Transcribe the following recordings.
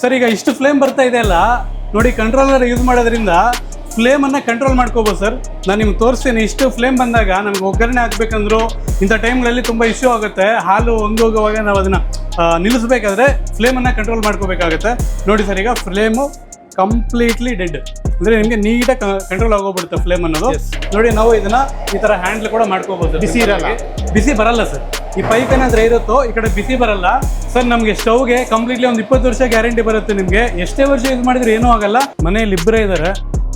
Sir, ಈಗ ಇಷ್ಟು flame ಬರ್ತಾ ಇದೆ ಅಲ್ಲ, ನೋಡಿ ಕಂಟ್ರೋಲರ್ ಯೂಸ್ ಮಾಡೋದ್ರಿಂದ ಫ್ಲೇಮ್ ಅನ್ನ ಕಂಟ್ರೋಲ್ ಮಾಡ್ಕೋಬಹುದು ಸರ್. ನಾನು ನಿಮ್ಗೆ ತೋರಿಸ್ತೀನಿ, ಇಷ್ಟು ಫ್ಲೇಮ್ ಬಂದಾಗ ನಮ್ಗೆ ಒಗ್ಗರಣೆ ಹಾಕ್ಬೇಕಂದ್ರು ಇಂಥ ಟೈಮ್ಗಳಲ್ಲಿ ತುಂಬ ಇಶ್ಯೂ ಆಗುತ್ತೆ. ಹಾಲು ಒಂದೋಗುವಾಗ ನಾವು ಅದನ್ನ ನಿಲ್ಲಿಸಬೇಕಾದ್ರೆ ನಿಲ್ಲಿಸ್ಬೇಕಾದ್ರೆ ಫ್ಲೇಮ್ ಅನ್ನ ಕಂಟ್ರೋಲ್ ಮಾಡ್ಕೋಬೇಕಾಗುತ್ತೆ. ನೋಡಿ ಸರ್, ಈಗ ಫ್ಲೇಮು ಕಂಪ್ಲೀಟ್ಲಿ ಡೆಡ್ ಅಂದ್ರೆ ನಿಮಗೆ ನೀಟಾಗಿ ಕಂಟ್ರೋಲ್ ಆಗೋಗ್ಬಿಡುತ್ತೆ ಫ್ಲೇಮ್ ಅನ್ನೋದು. ನೋಡಿ ನಾವು ಇದನ್ನ ಈ ತರ ಹ್ಯಾಂಡಲ್ ಕೂಡ ಮಾಡ್ಕೋಬಹುದು ಬಿಸಿ ಇರಲ್ಲ. ಬಿಸಿ ಬರಲ್ಲ ಸರ್ ಈ ಪೈಪ್ ಏನಾದ್ರೆ ಇರುತ್ತೋ ಈ ಕಡೆ ಬಿಸಿ ಬರಲ್ಲ. ಸರ್ ನಮಗೆ ಸ್ಟವ್ಗೆ ಕಂಪ್ಲೀಟ್ಲಿ ಒಂದು ಇಪ್ಪತ್ತು ವರ್ಷ ಗ್ಯಾರಂಟಿ ಬರುತ್ತೆ ನಿಮಗೆ. ಎಷ್ಟೇ ವರ್ಷ ಯೂಸ್ ಮಾಡಿದ್ರೆ ಏನೂ ಆಗಲ್ಲ. ಮನೆಯಲ್ಲಿ ಇಬ್ಬರೇ ಇದ್ದಾರೆ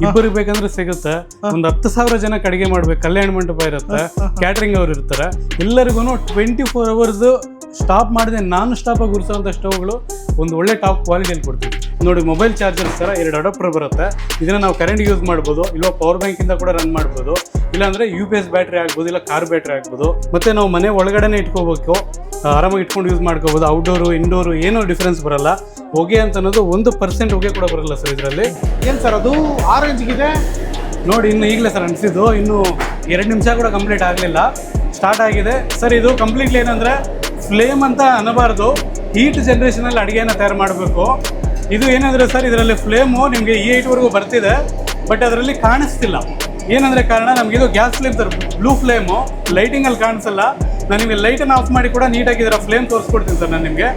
ಇಬ್ಬರಿಗೆ ಬೇಕಂದ್ರೆ ಸಿಗುತ್ತೆ. ಒಂದು ಹತ್ತು ಸಾವಿರ ಜನ ಅಡಿಗೆ ಮಾಡ್ಬೇಕು. ಕಲ್ಯಾಣ ಮಂಟಪ ಇರುತ್ತೆ. ಕ್ಯಾಟ್ರಿಂಗ್ ಅವ್ರು ಇರ್ತಾರೆ. ಎಲ್ಲರಿಗೂ ಟ್ವೆಂಟಿ ಫೋರ್ ಅವರ್ಸ್ ಸ್ಟಾಪ್ ಮಾಡದೆ ನಾನು ಸ್ಟಾಪ್ ಆಗಿ ಉರಿಸೋಂಥ ಸ್ಟವ್ಗಳು ಒಂದು ಒಳ್ಳೆ ಟಾಪ್ ಕ್ವಾಲಿಟಿಯಲ್ಲಿ ಕೊಡ್ತೀವಿ ನೋಡಿ ಮೊಬೈಲ್ ಚಾರ್ಜರ್ಸ್ ಥರ ಎರಡು ಅಡಾಪ್ಟರ್ ಬರುತ್ತೆ. ಇದನ್ನು ನಾವು ಕರೆಂಟ್ ಯೂಸ್ ಮಾಡ್ಬೋದು ಇಲ್ಲ ಪವರ್ ಬ್ಯಾಂಕಿಂದ ಕೂಡ ರನ್ ಮಾಡ್ಬೋದು. ಇಲ್ಲಾಂದರೆ ಯು ಪಿ ಎಸ್ ಬ್ಯಾಟ್ರಿ ಆಗ್ಬೋದು ಇಲ್ಲ ಕಾರ್ ಬ್ಯಾಟ್ರಿ ಆಗ್ಬೋದು. ಮತ್ತೆ ನಾವು ಮನೆ ಒಳಗಡೆನೆ ಇಟ್ಕೋಬೇಕು. ಆರಾಮಾಗಿ ಇಟ್ಕೊಂಡು ಯೂಸ್ ಮಾಡ್ಕೋಬೋದು. ಔಟ್ಡೋರು ಇಂಡೋರು ಏನೂ ಡಿಫ್ರೆನ್ಸ್ ಬರಲ್ಲ. ಹೊಗೆ ಅಂತ ಅನ್ನೋದು ಒಂದು ಪರ್ಸೆಂಟ್ ಹೊಗೆ ಕೂಡ ಬರಲ್ಲ ಸರ್ ಇದರಲ್ಲಿ. ಏನು ಸರ್ ಅದು? ಆರೆಂಜ್ಗಿದೆ ನೋಡಿ ಇನ್ನು ಈಗಲೇ ಸರ್ ಅನಿಸಿದ್ದು ಇನ್ನು ಎರಡು ನಿಮಿಷ ಕೂಡ ಕಂಪ್ಲೀಟ್ ಆಗಲಿಲ್ಲ. ಸ್ಟಾರ್ಟ್ ಆಗಿದೆ. ಸರ್ ಇದು ಕಂಪ್ಲೀಟ್ಲಿ ಏನಂದರೆ ಫ್ಲೇಮ್ ಅಂತ ಅನ್ನಬಾರ್ದು. ಹೀಟ್ ಜನ್ರೇಷನಲ್ಲಿ ಅಡುಗೆಯನ್ನು ತಯಾರು ಮಾಡಬೇಕು. ಇದು ಏನಂದ್ರೆ ಸರ್, ಇದರಲ್ಲಿ ಫ್ಲೇಮು ನಿಮಗೆ ಈ ಏಟ್ವರೆಗೂ ಬರ್ತಿದೆ ಬಟ್ ಅದರಲ್ಲಿ ಕಾಣಿಸ್ತಿಲ್ಲ. ಏನಂದ್ರೆ ಕಾರಣ ನಮಗೆ ಇದು gas flame sir blue flame ಲೈಟಿಂಗಲ್ಲಿ ಕಾಣಿಸಲ್ಲ. ನಾನು ನಿಮಗೆ ಲೈಟನ್ನು ಆಫ್ ಮಾಡಿ ಕೂಡ ನೀಟಾಗಿ ಇದರ ಫ್ಲೇಮ್ ತೋರಿಸ್ಕೊಡ್ತೀನಿ ಸರ್ ನಾನು ನಿಮಗೆ.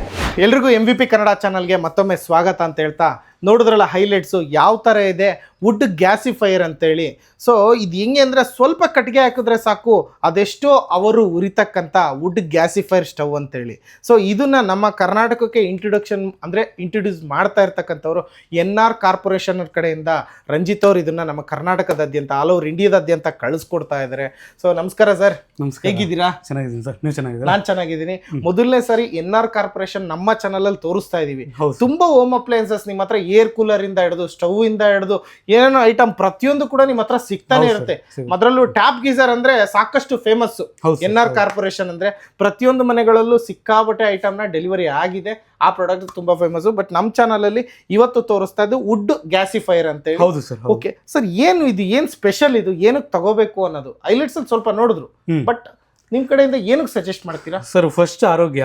ಎಲ್ರಿಗೂ ಎಂ ವಿ ಪಿ ಕನ್ನಡ ಚಾನಲ್ಗೆ ಮತ್ತೊಮ್ಮೆ ಸ್ವಾಗತ ಅಂತ ಹೇಳ್ತಾ ನೋಡಿದ್ರಲ್ಲ ಹೈಲೈಟ್ಸು ಯಾವ ಥರ ಇದೆ? ವುಡ್ ಗ್ಯಾಸಿಫೈಯರ್ ಅಂತೇಳಿ. ಸೊ ಇದು ಹೆಂಗೆ ಅಂದರೆ ಸ್ವಲ್ಪ ಕಟ್ಟಿಗೆ ಹಾಕಿದ್ರೆ ಸಾಕು ಅದೆಷ್ಟೋ ಅವರು ಉರಿತಕ್ಕಂಥ ವುಡ್ ಗ್ಯಾಸಿಫೈರ್ ಸ್ಟವ್ ಅಂತೇಳಿ. ಸೊ ಇದನ್ನು ನಮ್ಮ ಕರ್ನಾಟಕಕ್ಕೆ ಇಂಟ್ರೊಡಕ್ಷನ್ ಅಂದರೆ ಇಂಟ್ರೊಡ್ಯೂಸ್ ಮಾಡ್ತಾ ಇರ್ತಕ್ಕಂಥವ್ರು ಎನ್ ಆರ್ ಕಾರ್ಪೊರೇಷನ್ ಕಡೆಯಿಂದ ರಂಜಿತ್ ಅವ್ರು ಇದನ್ನು ನಮ್ಮ ಕರ್ನಾಟಕದಾದ್ಯಂತ ಆಲ್ ಓವರ್ ಇಂಡಿಯಾದಾದ್ಯಂತ ಕಳಿಸ್ಕೊಡ್ತಾ ಇದ್ದಾರೆ ಸೊ ನಮಸ್ಕಾರ ಸರ್ ನಮಸ್ಕಾರ. ಹೇಗಿದ್ದೀರಾ? ಚೆನ್ನಾಗಿದ್ದೀನಿ ಸರ್ ನೀವು ಚೆನ್ನಾಗಿದ್ದೀರಾ? ನಾನ್ ಚೆನ್ನಾಗಿದ್ದೀನಿ. ಮೊದಲನೇ ಸಾರಿ ಎನ್ ಆರ್ ಕಾರ್ಪೊರೇಷನ್ ನಮ್ಮ ಚಾನಲ್ ಅಲ್ಲಿ ತೋರಿಸ್ತಾ ಇದೀವಿ. ಹೌದು. ತುಂಬಾ ಹೋಮ್ ಅಪ್ಲಯನ್ಸಸ್ ನಿಮ್ಮ ಹತ್ರ ಏರ್ ಕೂಲರ್ ಇಂದ ಹಿಡಿದು ಸ್ಟವ್ ಇಂದ ಹಿಡಿದು ಏನೇನೋ ಐಟಮ್ ಪ್ರತಿಯೊಂದು ಕೂಡ ನಿಮ್ಮ ಹತ್ರ ಸಿಗ್ತಾನೆ ಹೌದು ಇರುತ್ತೆ. ಸಿಗುತ್ತೆ. ಅದರಲ್ಲೂ ಟ್ಯಾಪ್ ಗೀಸರ್ ಅಂದ್ರೆ ಸಾಕಷ್ಟು ಫೇಮಸ್ ಹೌದು ಎನ್ ಆರ್ ಕಾರ್ಪೊರೇಷನ್ ಅಂದ್ರೆ ಪ್ರತಿಯೊಂದು ಮನೆಗಳಲ್ಲೂ ಸಿಕ್ಕಾಬಟ್ಟೆ ಐಟಮ್ನ ಡೆಲಿವರಿ ಆಗಿದೆ. ಆ ಪ್ರಾಡಕ್ಟ್ ತುಂಬಾ ಫೇಮಸ್ ಬಟ್ ನಮ್ಮ ಚಾನಲ್ ಅಲ್ಲಿ ಇವತ್ತು ತೋರಿಸ್ತಾ ಇದ್ದು ವುಡ್ ಗ್ಯಾಸಿಫೈರ್ ಅಂತ ಹೇಳಿ ಹೌದು ಸರ್ ಹೌದು. ಓಕೆ ಸರ್ ಏನು ಇದು? ಏನ್ ಸ್ಪೆಷಲ್ ಇದು? ಏನಕ್ಕೆ ತಗೋಬೇಕು ಅನ್ನೋದು? ಹೈಲೈಟ್ಸ್ ಅಲ್ಲಿ ಸ್ವಲ್ಪ ನೋಡಿದ್ರು. ಹ್ಮ್. ಬಟ್ ನಿಮ್ ಕಡೆಯಿಂದ ಏನಕ್ಕೆ ಸಜೆಸ್ಟ್ ಮಾಡ್ತೀರಾ? ಸರ್ ಫಸ್ಟ್ ಆರೋಗ್ಯ.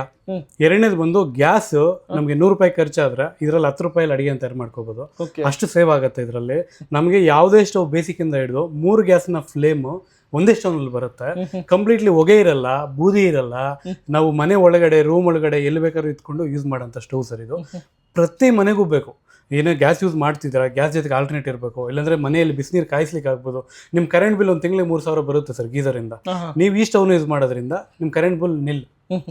ಎರಡನೇದು ಬಂದು ಗ್ಯಾಸ್ ನಮಗೆ ನೂರು ರೂಪಾಯಿ ಖರ್ಚಾದ್ರೆ ಇದರಲ್ಲಿ ಹತ್ತು ರೂಪಾಯಿ ಅಡಿಗೆ ಅಂತ ಮಾಡ್ಕೋಬಹುದು ಅಷ್ಟು ಸೇವ್ ಆಗುತ್ತೆ ಇದರಲ್ಲಿ. ನಮಗೆ ಯಾವುದೇ ಸ್ಟವ್ ಬೇಸಿಕ್ ಇಂದ ಹಿಡಿದು ಮೂರು ಗ್ಯಾಸ್ನ ಫ್ಲೇಮ್ ಒಂದೇ ಸ್ಟವ್ನಲ್ಲಿ ಬರುತ್ತೆ ಕಂಪ್ಲೀಟ್ಲಿ ಹೊಗೆ ಇರಲ್ಲ ಬೂದಿ ಇರಲ್ಲ. ನಾವು ಮನೆ ಒಳಗಡೆ ರೂಮ್ ಒಳಗಡೆ ಎಲ್ಲಿ ಬೇಕಾದ್ರೂ ಇಟ್ಕೊಂಡು ಯೂಸ್ ಮಾಡೋಂಥ ಸ್ಟವ್ ಸರ್ ಇದು. ಪ್ರತಿ ಮನೆಗೂ ಬೇಕು. ಏನೋ ಗ್ಯಾಸ್ ಯೂಸ್ ಮಾಡ್ತಿದ್ದೀರಾ ಗ್ಯಾಸ್ ಜೊತೆಗೆ ಆಲ್ಟರ್ನೇಟ್ ಇರಬೇಕು ಇಲ್ಲಾಂದ್ರೆ ಮನೆಯಲ್ಲಿ ಬಿಸಿನೀರು ಕಾಯಿಸ್ಲಿಕ್ಕೆ ಆಗ್ಬೋದು ನಿಮ್ಮ ಕರೆಂಟ್ ಬಿಲ್ ಒಂದು ತಿಂಗಳಿಗೆ ಮೂರು ಸಾವಿರ ಬರುತ್ತೆ ಸರ್ ಗೀಸರಿಂದ. ನೀವು ಈ ಸ್ಟವ್ನ ಯೂಸ್ ಮಾಡೋದ್ರಿಂದ ನಿಮ್ಮ ಕರೆಂಟ್ ಬಿಲ್ ನಿಲ್.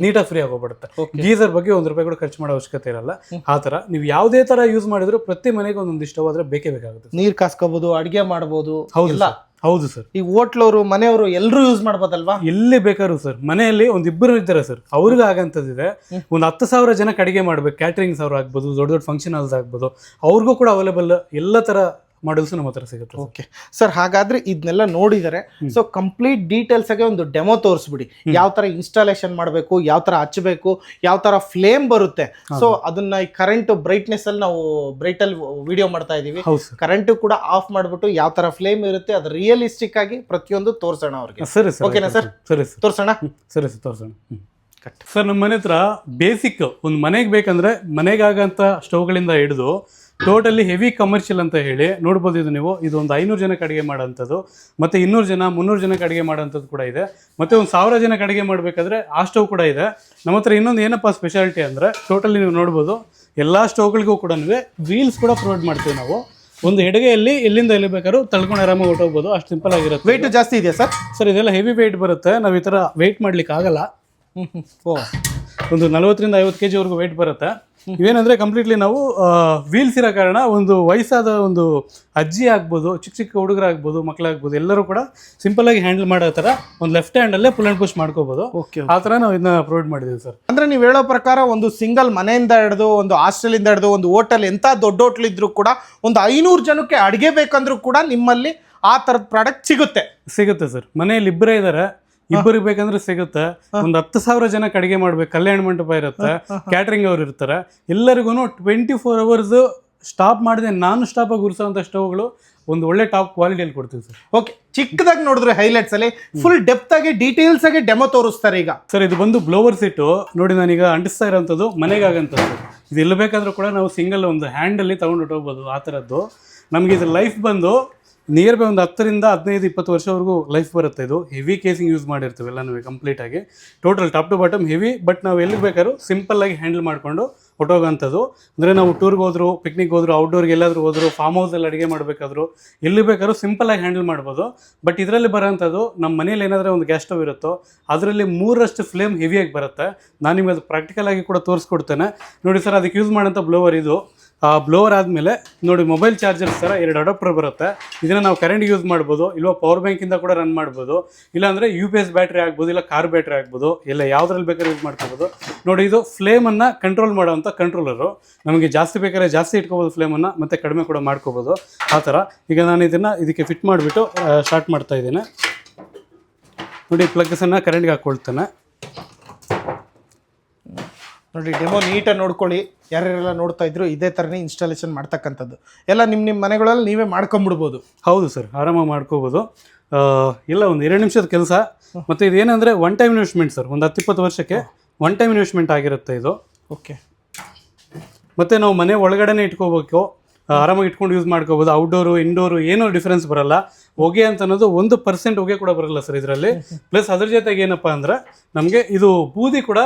ನೀಟಾಗಿ ಫ್ರೀ ಆಗೋಗ್ಬಿಡುತ್ತೆ. ಗೀಸರ್ ಬಗ್ಗೆ ಒಂದು ರೂಪಾಯಿ ಕೂಡ ಖರ್ಚು ಮಾಡೋ ಅವಶ್ಯಕತೆ ಇರಲ್ಲ. ಆ ಥರ ನೀವು ಯಾವುದೇ ಥರ ಯೂಸ್ ಮಾಡಿದ್ರು ಪ್ರತಿ ಮನೆಗೆ ಒಂದೊಂದು ಹೋದ್ರೆ ಬೇಕೇ ಬೇಕಾಗುತ್ತೆ. ನೀರ್ ಕಾಸ್ಕೋಬಹುದು ಅಡಿಗೆ ಮಾಡಬಹುದು ಹೌದಿಲ್ಲ ಹೌದು ಸರ್. ಈ ಹೋಟ್ಲವರು ಮನೆಯವರು ಎಲ್ಲರೂ ಯೂಸ್ ಮಾಡ್ಬೋದಲ್ವಾ? ಎಲ್ಲಿ ಬೇಕಾದ್ರು ಸರ್ ಮನೆಯಲ್ಲಿ ಒಂದು ಇಬ್ಬರು ಇದ್ದಾರೆ ಸರ್. ಅವ್ರಿಗೆ ಆಗಂತದಿದೆ ಒಂದು ಹತ್ತು ಸಾವಿರ ಜನಕ್ಕೆ ಅಡಿಗೆ ಮಾಡ್ಬೇಕು. ಕ್ಯಾಟ್ರಿಂಗ್ಸ್ ಅವ್ರು ಆಗ್ಬೋದು ದೊಡ್ಡ ದೊಡ್ಡ ಫಂಕ್ಷನ್ ಹಾಲ್ಸ್ ಆಗ್ಬೋದು ಅವ್ರಿಗೂ ಕೂಡ ಅವೈಲೇಬಲ್ ಎಲ್ಲ ಥರ ಮಾಡಲ್ಸ್ ನಮ್ಮ ಹತ್ರ ಸಿಗುತ್ತೆ ಓಕೆ ಸರ್ ಹಾಗಾದ್ರೆ ಇದನ್ನೆಲ್ಲ ನೋಡಿದರೆ ಸೊ ಕಂಪ್ಲೀಟ್ ಡೀಟೇಲ್ಸ್ ಆಗಿ ಒಂದು ಡೆಮೋ ತೋರಿಸ್ಬಿಡಿ. ಯಾವ ತರ ಇನ್ಸ್ಟಾಲೇಷನ್ ಮಾಡಬೇಕು ಯಾವ ತರ ಹಚ್ಚಬೇಕು ಯಾವ ತರ ಫ್ಲೇಮ್ ಬರುತ್ತೆ. ಸೊ ಅದನ್ನ ಈ ಕರೆಂಟ್ ಬ್ರೈಟ್ನೆಸ್ ಅಲ್ಲಿ ನಾವು ಬ್ರೈಟ್ ಅಲ್ಲಿ ವಿಡಿಯೋ ಮಾಡ್ತಾ ಇದೀವಿ ಕರೆಂಟ್ ಕೂಡ ಆಫ್ ಮಾಡ್ಬಿಟ್ಟು ಯಾವ ತರ ಫ್ಲೇಮ್ ಇರುತ್ತೆ ಅದು ರಿಯಲಿಸ್ಟಿಕ್ ಆಗಿ ಪ್ರತಿಯೊಂದು ತೋರಿಸೋಣ ಅವ್ರಿಗೆ. ಸರಿ ಸರ್ ಓಕೆನಾ ಸರ್? ಸರಿ ಸರ್. ತೋರ್ಸೋಣ? ಸರಿ ಸರ್ ತೋರಿಸೋಣ. ಸರ್ ನಮ್ಮ ಮನೆ ಹತ್ರ ಬೇಸಿಕ್ ಒಂದು ಮನೆಗೆ ಬೇಕಂದ್ರೆ ಮನೆಗಾಗಂತ ಸ್ಟವ್ಗಳಿಂದ ಹಿಡಿದು ಟೋಟಲಿ ಹೆವಿ ಕಮರ್ಷಿಯಲ್ ಅಂತ ಹೇಳಿ ನೋಡ್ಬೋದು ಇದು ನೀವು. ಇದು ಒಂದು ಐನೂರು ಜನಕ್ಕೆ ಅಡುಗೆ ಮಾಡೋಂಥದ್ದು ಮತ್ತು ಇನ್ನೂರು ಜನ ಮುನ್ನೂರು ಜನಕ್ಕೆ ಅಡುಗೆ ಮಾಡೋಂಥದ್ದು ಕೂಡ ಇದೆ. ಮತ್ತು ಒಂದು ಸಾವಿರ ಜನಕ್ಕೆ ಅಡುಗೆ ಮಾಡಬೇಕಾದ್ರೆ ಆ ಸ್ಟವ್ ಕೂಡ ಇದೆ. ನಮ್ಮ ಹತ್ರ ಇನ್ನೊಂದು ಏನಪ್ಪ ಸ್ಪೆಷಾಲಿಟಿ ಅಂದರೆ ಟೋಟಲಿ ನೀವು ನೋಡ್ಬೋದು. ಎಲ್ಲ ಸ್ಟವ್ಗಳಿಗೂ ಕೂಡ ವೀಲ್ಸ್ ಕೂಡ ಪ್ರೊವೈಡ್ ಮಾಡ್ತೀವಿ ನಾವು. ಒಂದು ಎಡಗೆಯಲ್ಲಿ ಎಲ್ಲಿಂದ ಎಲ್ಲಿ ಬೇಕಾದ್ರೂ ತಳ್ಕೊಂಡು ಆರಾಮಾಗಿ ಹೊಟ್ಟೋಗ್ಬೋದು ಅಷ್ಟು ಸಿಂಪಲ್ ಆಗಿರುತ್ತೆ ವೆಯ್ಟ್ ಜಾಸ್ತಿ ಇದೆಯಾ ಸರ್? ಸರ್ ಇದೆಲ್ಲ ಹೆವಿ ವೆಯ್ಟ್ ಬರುತ್ತೆ. ನಾವು ಈ ಥರ ವೆಯ್ಟ್ ಮಾಡ್ಲಿಕ್ಕೆ ಆಗಲ್ಲ ಒಂದು ನಲವತ್ತರಿಂದ ಐವತ್ತು ಕೆ ಜಿವರೆಗೂ ವೆಯ್ಟ್ ಬರುತ್ತೆ. ಇವೇನಂದ್ರೆ ಕಂಪ್ಲೀಟ್ಲಿ ನಾವು ವೀಲ್ಸ್ ಇರೋ ಕಾರಣ ಒಂದು ವಯಸ್ಸಾದ ಒಂದು ಅಜ್ಜಿ ಆಗ್ಬೋದು ಚಿಕ್ಕ ಚಿಕ್ಕ ಹುಡುಗರಾಗ್ಬೋದು ಮಕ್ಕಳಾಗ್ಬೋದು ಎಲ್ಲರೂ ಕೂಡ ಸಿಂಪಲ್ ಆಗಿ ಹ್ಯಾಂಡಲ್ ಮಾಡೋ ಥರ ಒಂದು ಲೆಫ್ಟ್ ಹ್ಯಾಂಡಲ್ಲೇ ಪುಲ್ ಆ್ಯಂಡ್ ಪುಷ್ ಮಾಡ್ಕೋಬೋದು. ಓಕೆ ಆ ಥರ ನಾವು ಇದನ್ನ ಪ್ರೊವೈಡ್ ಮಾಡಿದ್ದೀವಿ ಸರ್. ಅಂದ್ರೆ ನೀವು ಹೇಳೋ ಪ್ರಕಾರ ಒಂದು ಸಿಂಗಲ್ ಮನೆಯಿಂದ ಹಿಡಿದು ಒಂದು ಹಾಸ್ಟೆಲಿಂದ ಹಿಡಿದು ಒಂದು ಹೋಟೆಲ್ ಎಂಥ ದೊಡ್ಡ ಹೋಟ್ಲ್ ಇದ್ರೂ ಕೂಡ ಒಂದು ಐನೂರು ಜನಕ್ಕೆ ಅಡುಗೆ ಬೇಕಂದ್ರೂ ಕೂಡ ನಿಮ್ಮಲ್ಲಿ ಆ ತರದ ಪ್ರಾಡಕ್ಟ್ ಸಿಗುತ್ತೆ. ಸಿಗುತ್ತೆ ಸರ್. ಮನೆಯಲ್ಲಿ ಇಬ್ಬರೇ ಇದ್ದಾರೆ ಇಬ್ಬರಿಗೆ ಬೇಕಂದ್ರೆ ಸಿಗುತ್ತೆ. ಒಂದು ಹತ್ತು ಸಾವಿರ ಜನಕ್ಕೆ ಅಡಿಗೆ ಮಾಡ್ಬೇಕು ಕಲ್ಯಾಣ ಮಂಟಪ ಇರುತ್ತೆ ಕ್ಯಾಟ್ರಿಂಗ್ ಅವ್ರು ಇರ್ತಾರೆ. ಎಲ್ಲರಿಗೂ ಟ್ವೆಂಟಿ ಫೋರ್ ಅವರ್ಸ್ ಸ್ಟಾಪ್ ಮಾಡಿದೆ ನಾನು ಸ್ಟಾಪ್ ಆಗಿ ಉರಿಸೋಂಥ ಸ್ಟವ್ಗಳು ಒಂದು ಒಳ್ಳೆ ಟಾಪ್ ಕ್ವಾಲಿಟಿಯಲ್ಲಿ ಕೊಡ್ತೀವಿ ಸರ್. ಓಕೆ ಚಿಕ್ಕದಾಗಿ ನೋಡಿದ್ರೆ ಹೈಲೈಟ್ಸ್ ಅಲ್ಲಿ ಫುಲ್ ಡೆಪ್ತ್ ಆಗಿ ಡೀಟೇಲ್ಸ್ ಆಗಿ ಡೆಮೋ ತೋರಿಸ್ತಾರೆ ಈಗ. ಸರ್ ಇದು ಬಂದು ಬ್ಲೋವರ್ ಸಿಟ್ಟು ನೋಡಿ ನಾನೀಗ ಅಂಟಿಸ್ತಾ ಇರೋಂಥದ್ದು ಮನೆಗಾಗಂಥದ್ದು ಇದು ಎಲ್ಲಿ ಬೇಕಾದರೂ ಕೂಡ ನಾವು ಸಿಂಗಲ್ ಒಂದು ಹ್ಯಾಂಡಲ್ಲಿ ತೊಗೊಂಡು ಹೋಗ್ಬೋದು ಆ ಥರದ್ದು. ನಮಗೆ ಇದು ಲೈಫ್ ಬಂದು ನಿಯರ್ ಬೈ ಒಂದು ಹತ್ತರಿಂದ ಹದಿನೈದು, ಇಪ್ಪತ್ತು ವರ್ಷವರೆಗೂ ಲೈಫ್ ಬರುತ್ತೆ ಇದು. ಹೆವಿ ಕೇಸಿಂಗ್ ಯೂಸ್ ಮಾಡಿರ್ತೀವಿ ಎಲ್ಲ ನಾವು ಕಂಪ್ಲೀಟಾಗಿ total top to bottom heavy but ನಾವು ಎಲ್ಲಿಗೆ ಬೇಕಾದ್ರೂ ಸಿಂಪಲ್ಲಾಗಿ ಹ್ಯಾಂಡಲ್ ಮಾಡಿಕೊಂಡು ಹೊಟ್ಟೋಗೋಂಥದ್ದು ಅಂದರೆ ನಾವು ಟೂರ್ಗೆ ಹೋದ್ರು ಪಿಕ್ನಿಕ್ ಹೋದ್ರು ಔಟ್ಡೋರ್ಗೆ ಎಲ್ಲಾದರೂ ಹೋದ್ರು ಫಾರ್ಮ್ ಹೌಸಲ್ಲಿ ಅಡುಗೆ ಮಾಡಬೇಕಾದ್ರು, ಎಲ್ಲಿ ಬೇಕಾದ್ರೂ ಸಿಂಪಲ್ಲಾಗಿ ಹ್ಯಾಂಡಲ್ ಮಾಡ್ಬೋದು. ಬಟ್ ಇದರಲ್ಲಿ ಬರೋಂಥದ್ದು ನಮ್ಮ ಮನೇಲಿ ಏನಾದರೂ ಒಂದು ಗ್ಯಾಸ್ ಸ್ಟವ್ ಇರುತ್ತೋ, ಅದರಲ್ಲಿ ಮೂರಷ್ಟು ಫ್ಲೇಮ್ ಹೆವಿಯಾಗಿ ಬರುತ್ತೆ. ನಾನು ನಿಮಗೆ ಅದು ಪ್ರಾಕ್ಟಿಕಲ್ ಆಗಿ ಕೂಡ ತೋರಿಸ್ಕೊಡ್ತೇನೆ. ನೋಡಿ ಸರ್ ಅದಕ್ಕೆ ಯೂಸ್ ಮಾಡೋಂಥ ಬ್ಲೋವರ್ ಇದು. ಆ ಬ್ಲೋವರ್ ಆದಮೇಲೆ ನೋಡಿ ಮೊಬೈಲ್ ಚಾರ್ಜರ್ಸ್ ಥರ ಎರಡು ಅಡಾಪ್ಟರ್ ಬರುತ್ತೆ. ಇದನ್ನು ನಾವು ಕರೆಂಟ್ ಯೂಸ್ ಮಾಡ್ಬೋದು ಇಲ್ಲ ಪವರ್ ಬ್ಯಾಂಕಿಂದ ಕೂಡ ರನ್ ಮಾಡ್ಬೋದು, ಇಲ್ಲಾಂದರೆ ಯು ಪಿ ಎಸ್ ಬ್ಯಾಟ್ರಿ ಆಗ್ಬೋದು, ಇಲ್ಲ ಕಾರ್ ಬ್ಯಾಟ್ರಿ ಆಗ್ಬೋದು, ಇಲ್ಲ ಯಾವುದ್ರಲ್ಲಿ ಬೇಕಾದ್ರೆ ಯೂಸ್ ಮಾಡ್ಕೋಬೋದು. ನೋಡಿ ಇದು ಫ್ಲೇಮನ್ನು ಕಂಟ್ರೋಲ್ ಮಾಡೋವಂಥ ಕಂಟ್ರೋಲರು ನಮಗೆ ಜಾಸ್ತಿ ಬೇಕಾದ್ರೆ ಜಾಸ್ತಿ ಇಟ್ಕೋಬೋದು ಫ್ಲೇಮನ್ನು ಮತ್ತು ಕಡಿಮೆ ಕೂಡ ಮಾಡ್ಕೋಬೋದು. ಆ ಥರ. ಈಗ ನಾನು ಇದನ್ನು ಇದಕ್ಕೆ ಫಿಟ್ ಮಾಡಿಬಿಟ್ಟು ಸ್ಟಾರ್ಟ್ ಮಾಡ್ತಾ ಇದ್ದೀನಿ. ನೋಡಿ ಪ್ಲಗ್ಸನ್ನು ಕರೆಂಟ್ಗೆ ಹಾಕ್ಕೊಳ್ತೇನೆ ನೋಡಿ ಡೆಮೋ ನೀಟಾಗಿ ನೋಡ್ಕೊಳ್ಳಿ. ಯಾರ್ಯಾರೆಲ್ಲ ನೋಡ್ತಾ ಇದ್ರು ಇದೇ ಥರನೇ ಇನ್ಸ್ಟಾಲೇಷನ್ ಮಾಡ್ತಕ್ಕಂಥದ್ದು. ಎಲ್ಲ ನಿಮ್ಮ ನಿಮ್ಮ ಮನೆಗಳಲ್ಲಿ ನೀವೇ ಮಾಡ್ಕೊಂಬಿಡ್ಬೋದು. ಹೌದು ಸರ್ ಆರಾಮಾಗಿ ಮಾಡ್ಕೋಬೋದು. ಇಲ್ಲ ಒಂದು ಎರಡು ನಿಮಿಷದ ಕೆಲಸ. ಮತ್ತು ಇದೇನಂದರೆ ಒನ್ ಟೈಮ್ ಇನ್ವೆಸ್ಟ್ಮೆಂಟ್ ಸರ್ ಒಂದು ಹತ್ತಿಪ್ಪತ್ತು ವರ್ಷಕ್ಕೆ ಒನ್ ಟೈಮ್ ಇನ್ವೆಸ್ಟ್ಮೆಂಟ್ ಆಗಿರುತ್ತೆ ಇದು. ಓಕೆ. ಮತ್ತು ನಾವು ಮನೆ ಒಳಗಡೆನೇ ಇಟ್ಕೋಬೇಕು. ಆರಾಮಾಗಿ ಇಟ್ಕೊಂಡು ಯೂಸ್ ಮಾಡ್ಕೋಬೋದು. ಔಟ್ಡೋರು ಇಂಡೋರು ಏನೂ ಡಿಫ್ರೆನ್ಸ್ ಬರಲ್ಲ. ಹೊಗೆ ಅಂತ ಅನ್ನೋದು ಒಂದು ಪರ್ಸೆಂಟ್ ಹೊಗೆ ಕೂಡ ಬರಲ್ಲ ಸರ್ ಇದರಲ್ಲಿ. ಪ್ಲಸ್ ಅದ್ರ ಜೊತೆಗೆ ಏನಪ್ಪ ಅಂದ್ರೆ ನಮಗೆ ಇದು ಬೂದಿ ಕೂಡ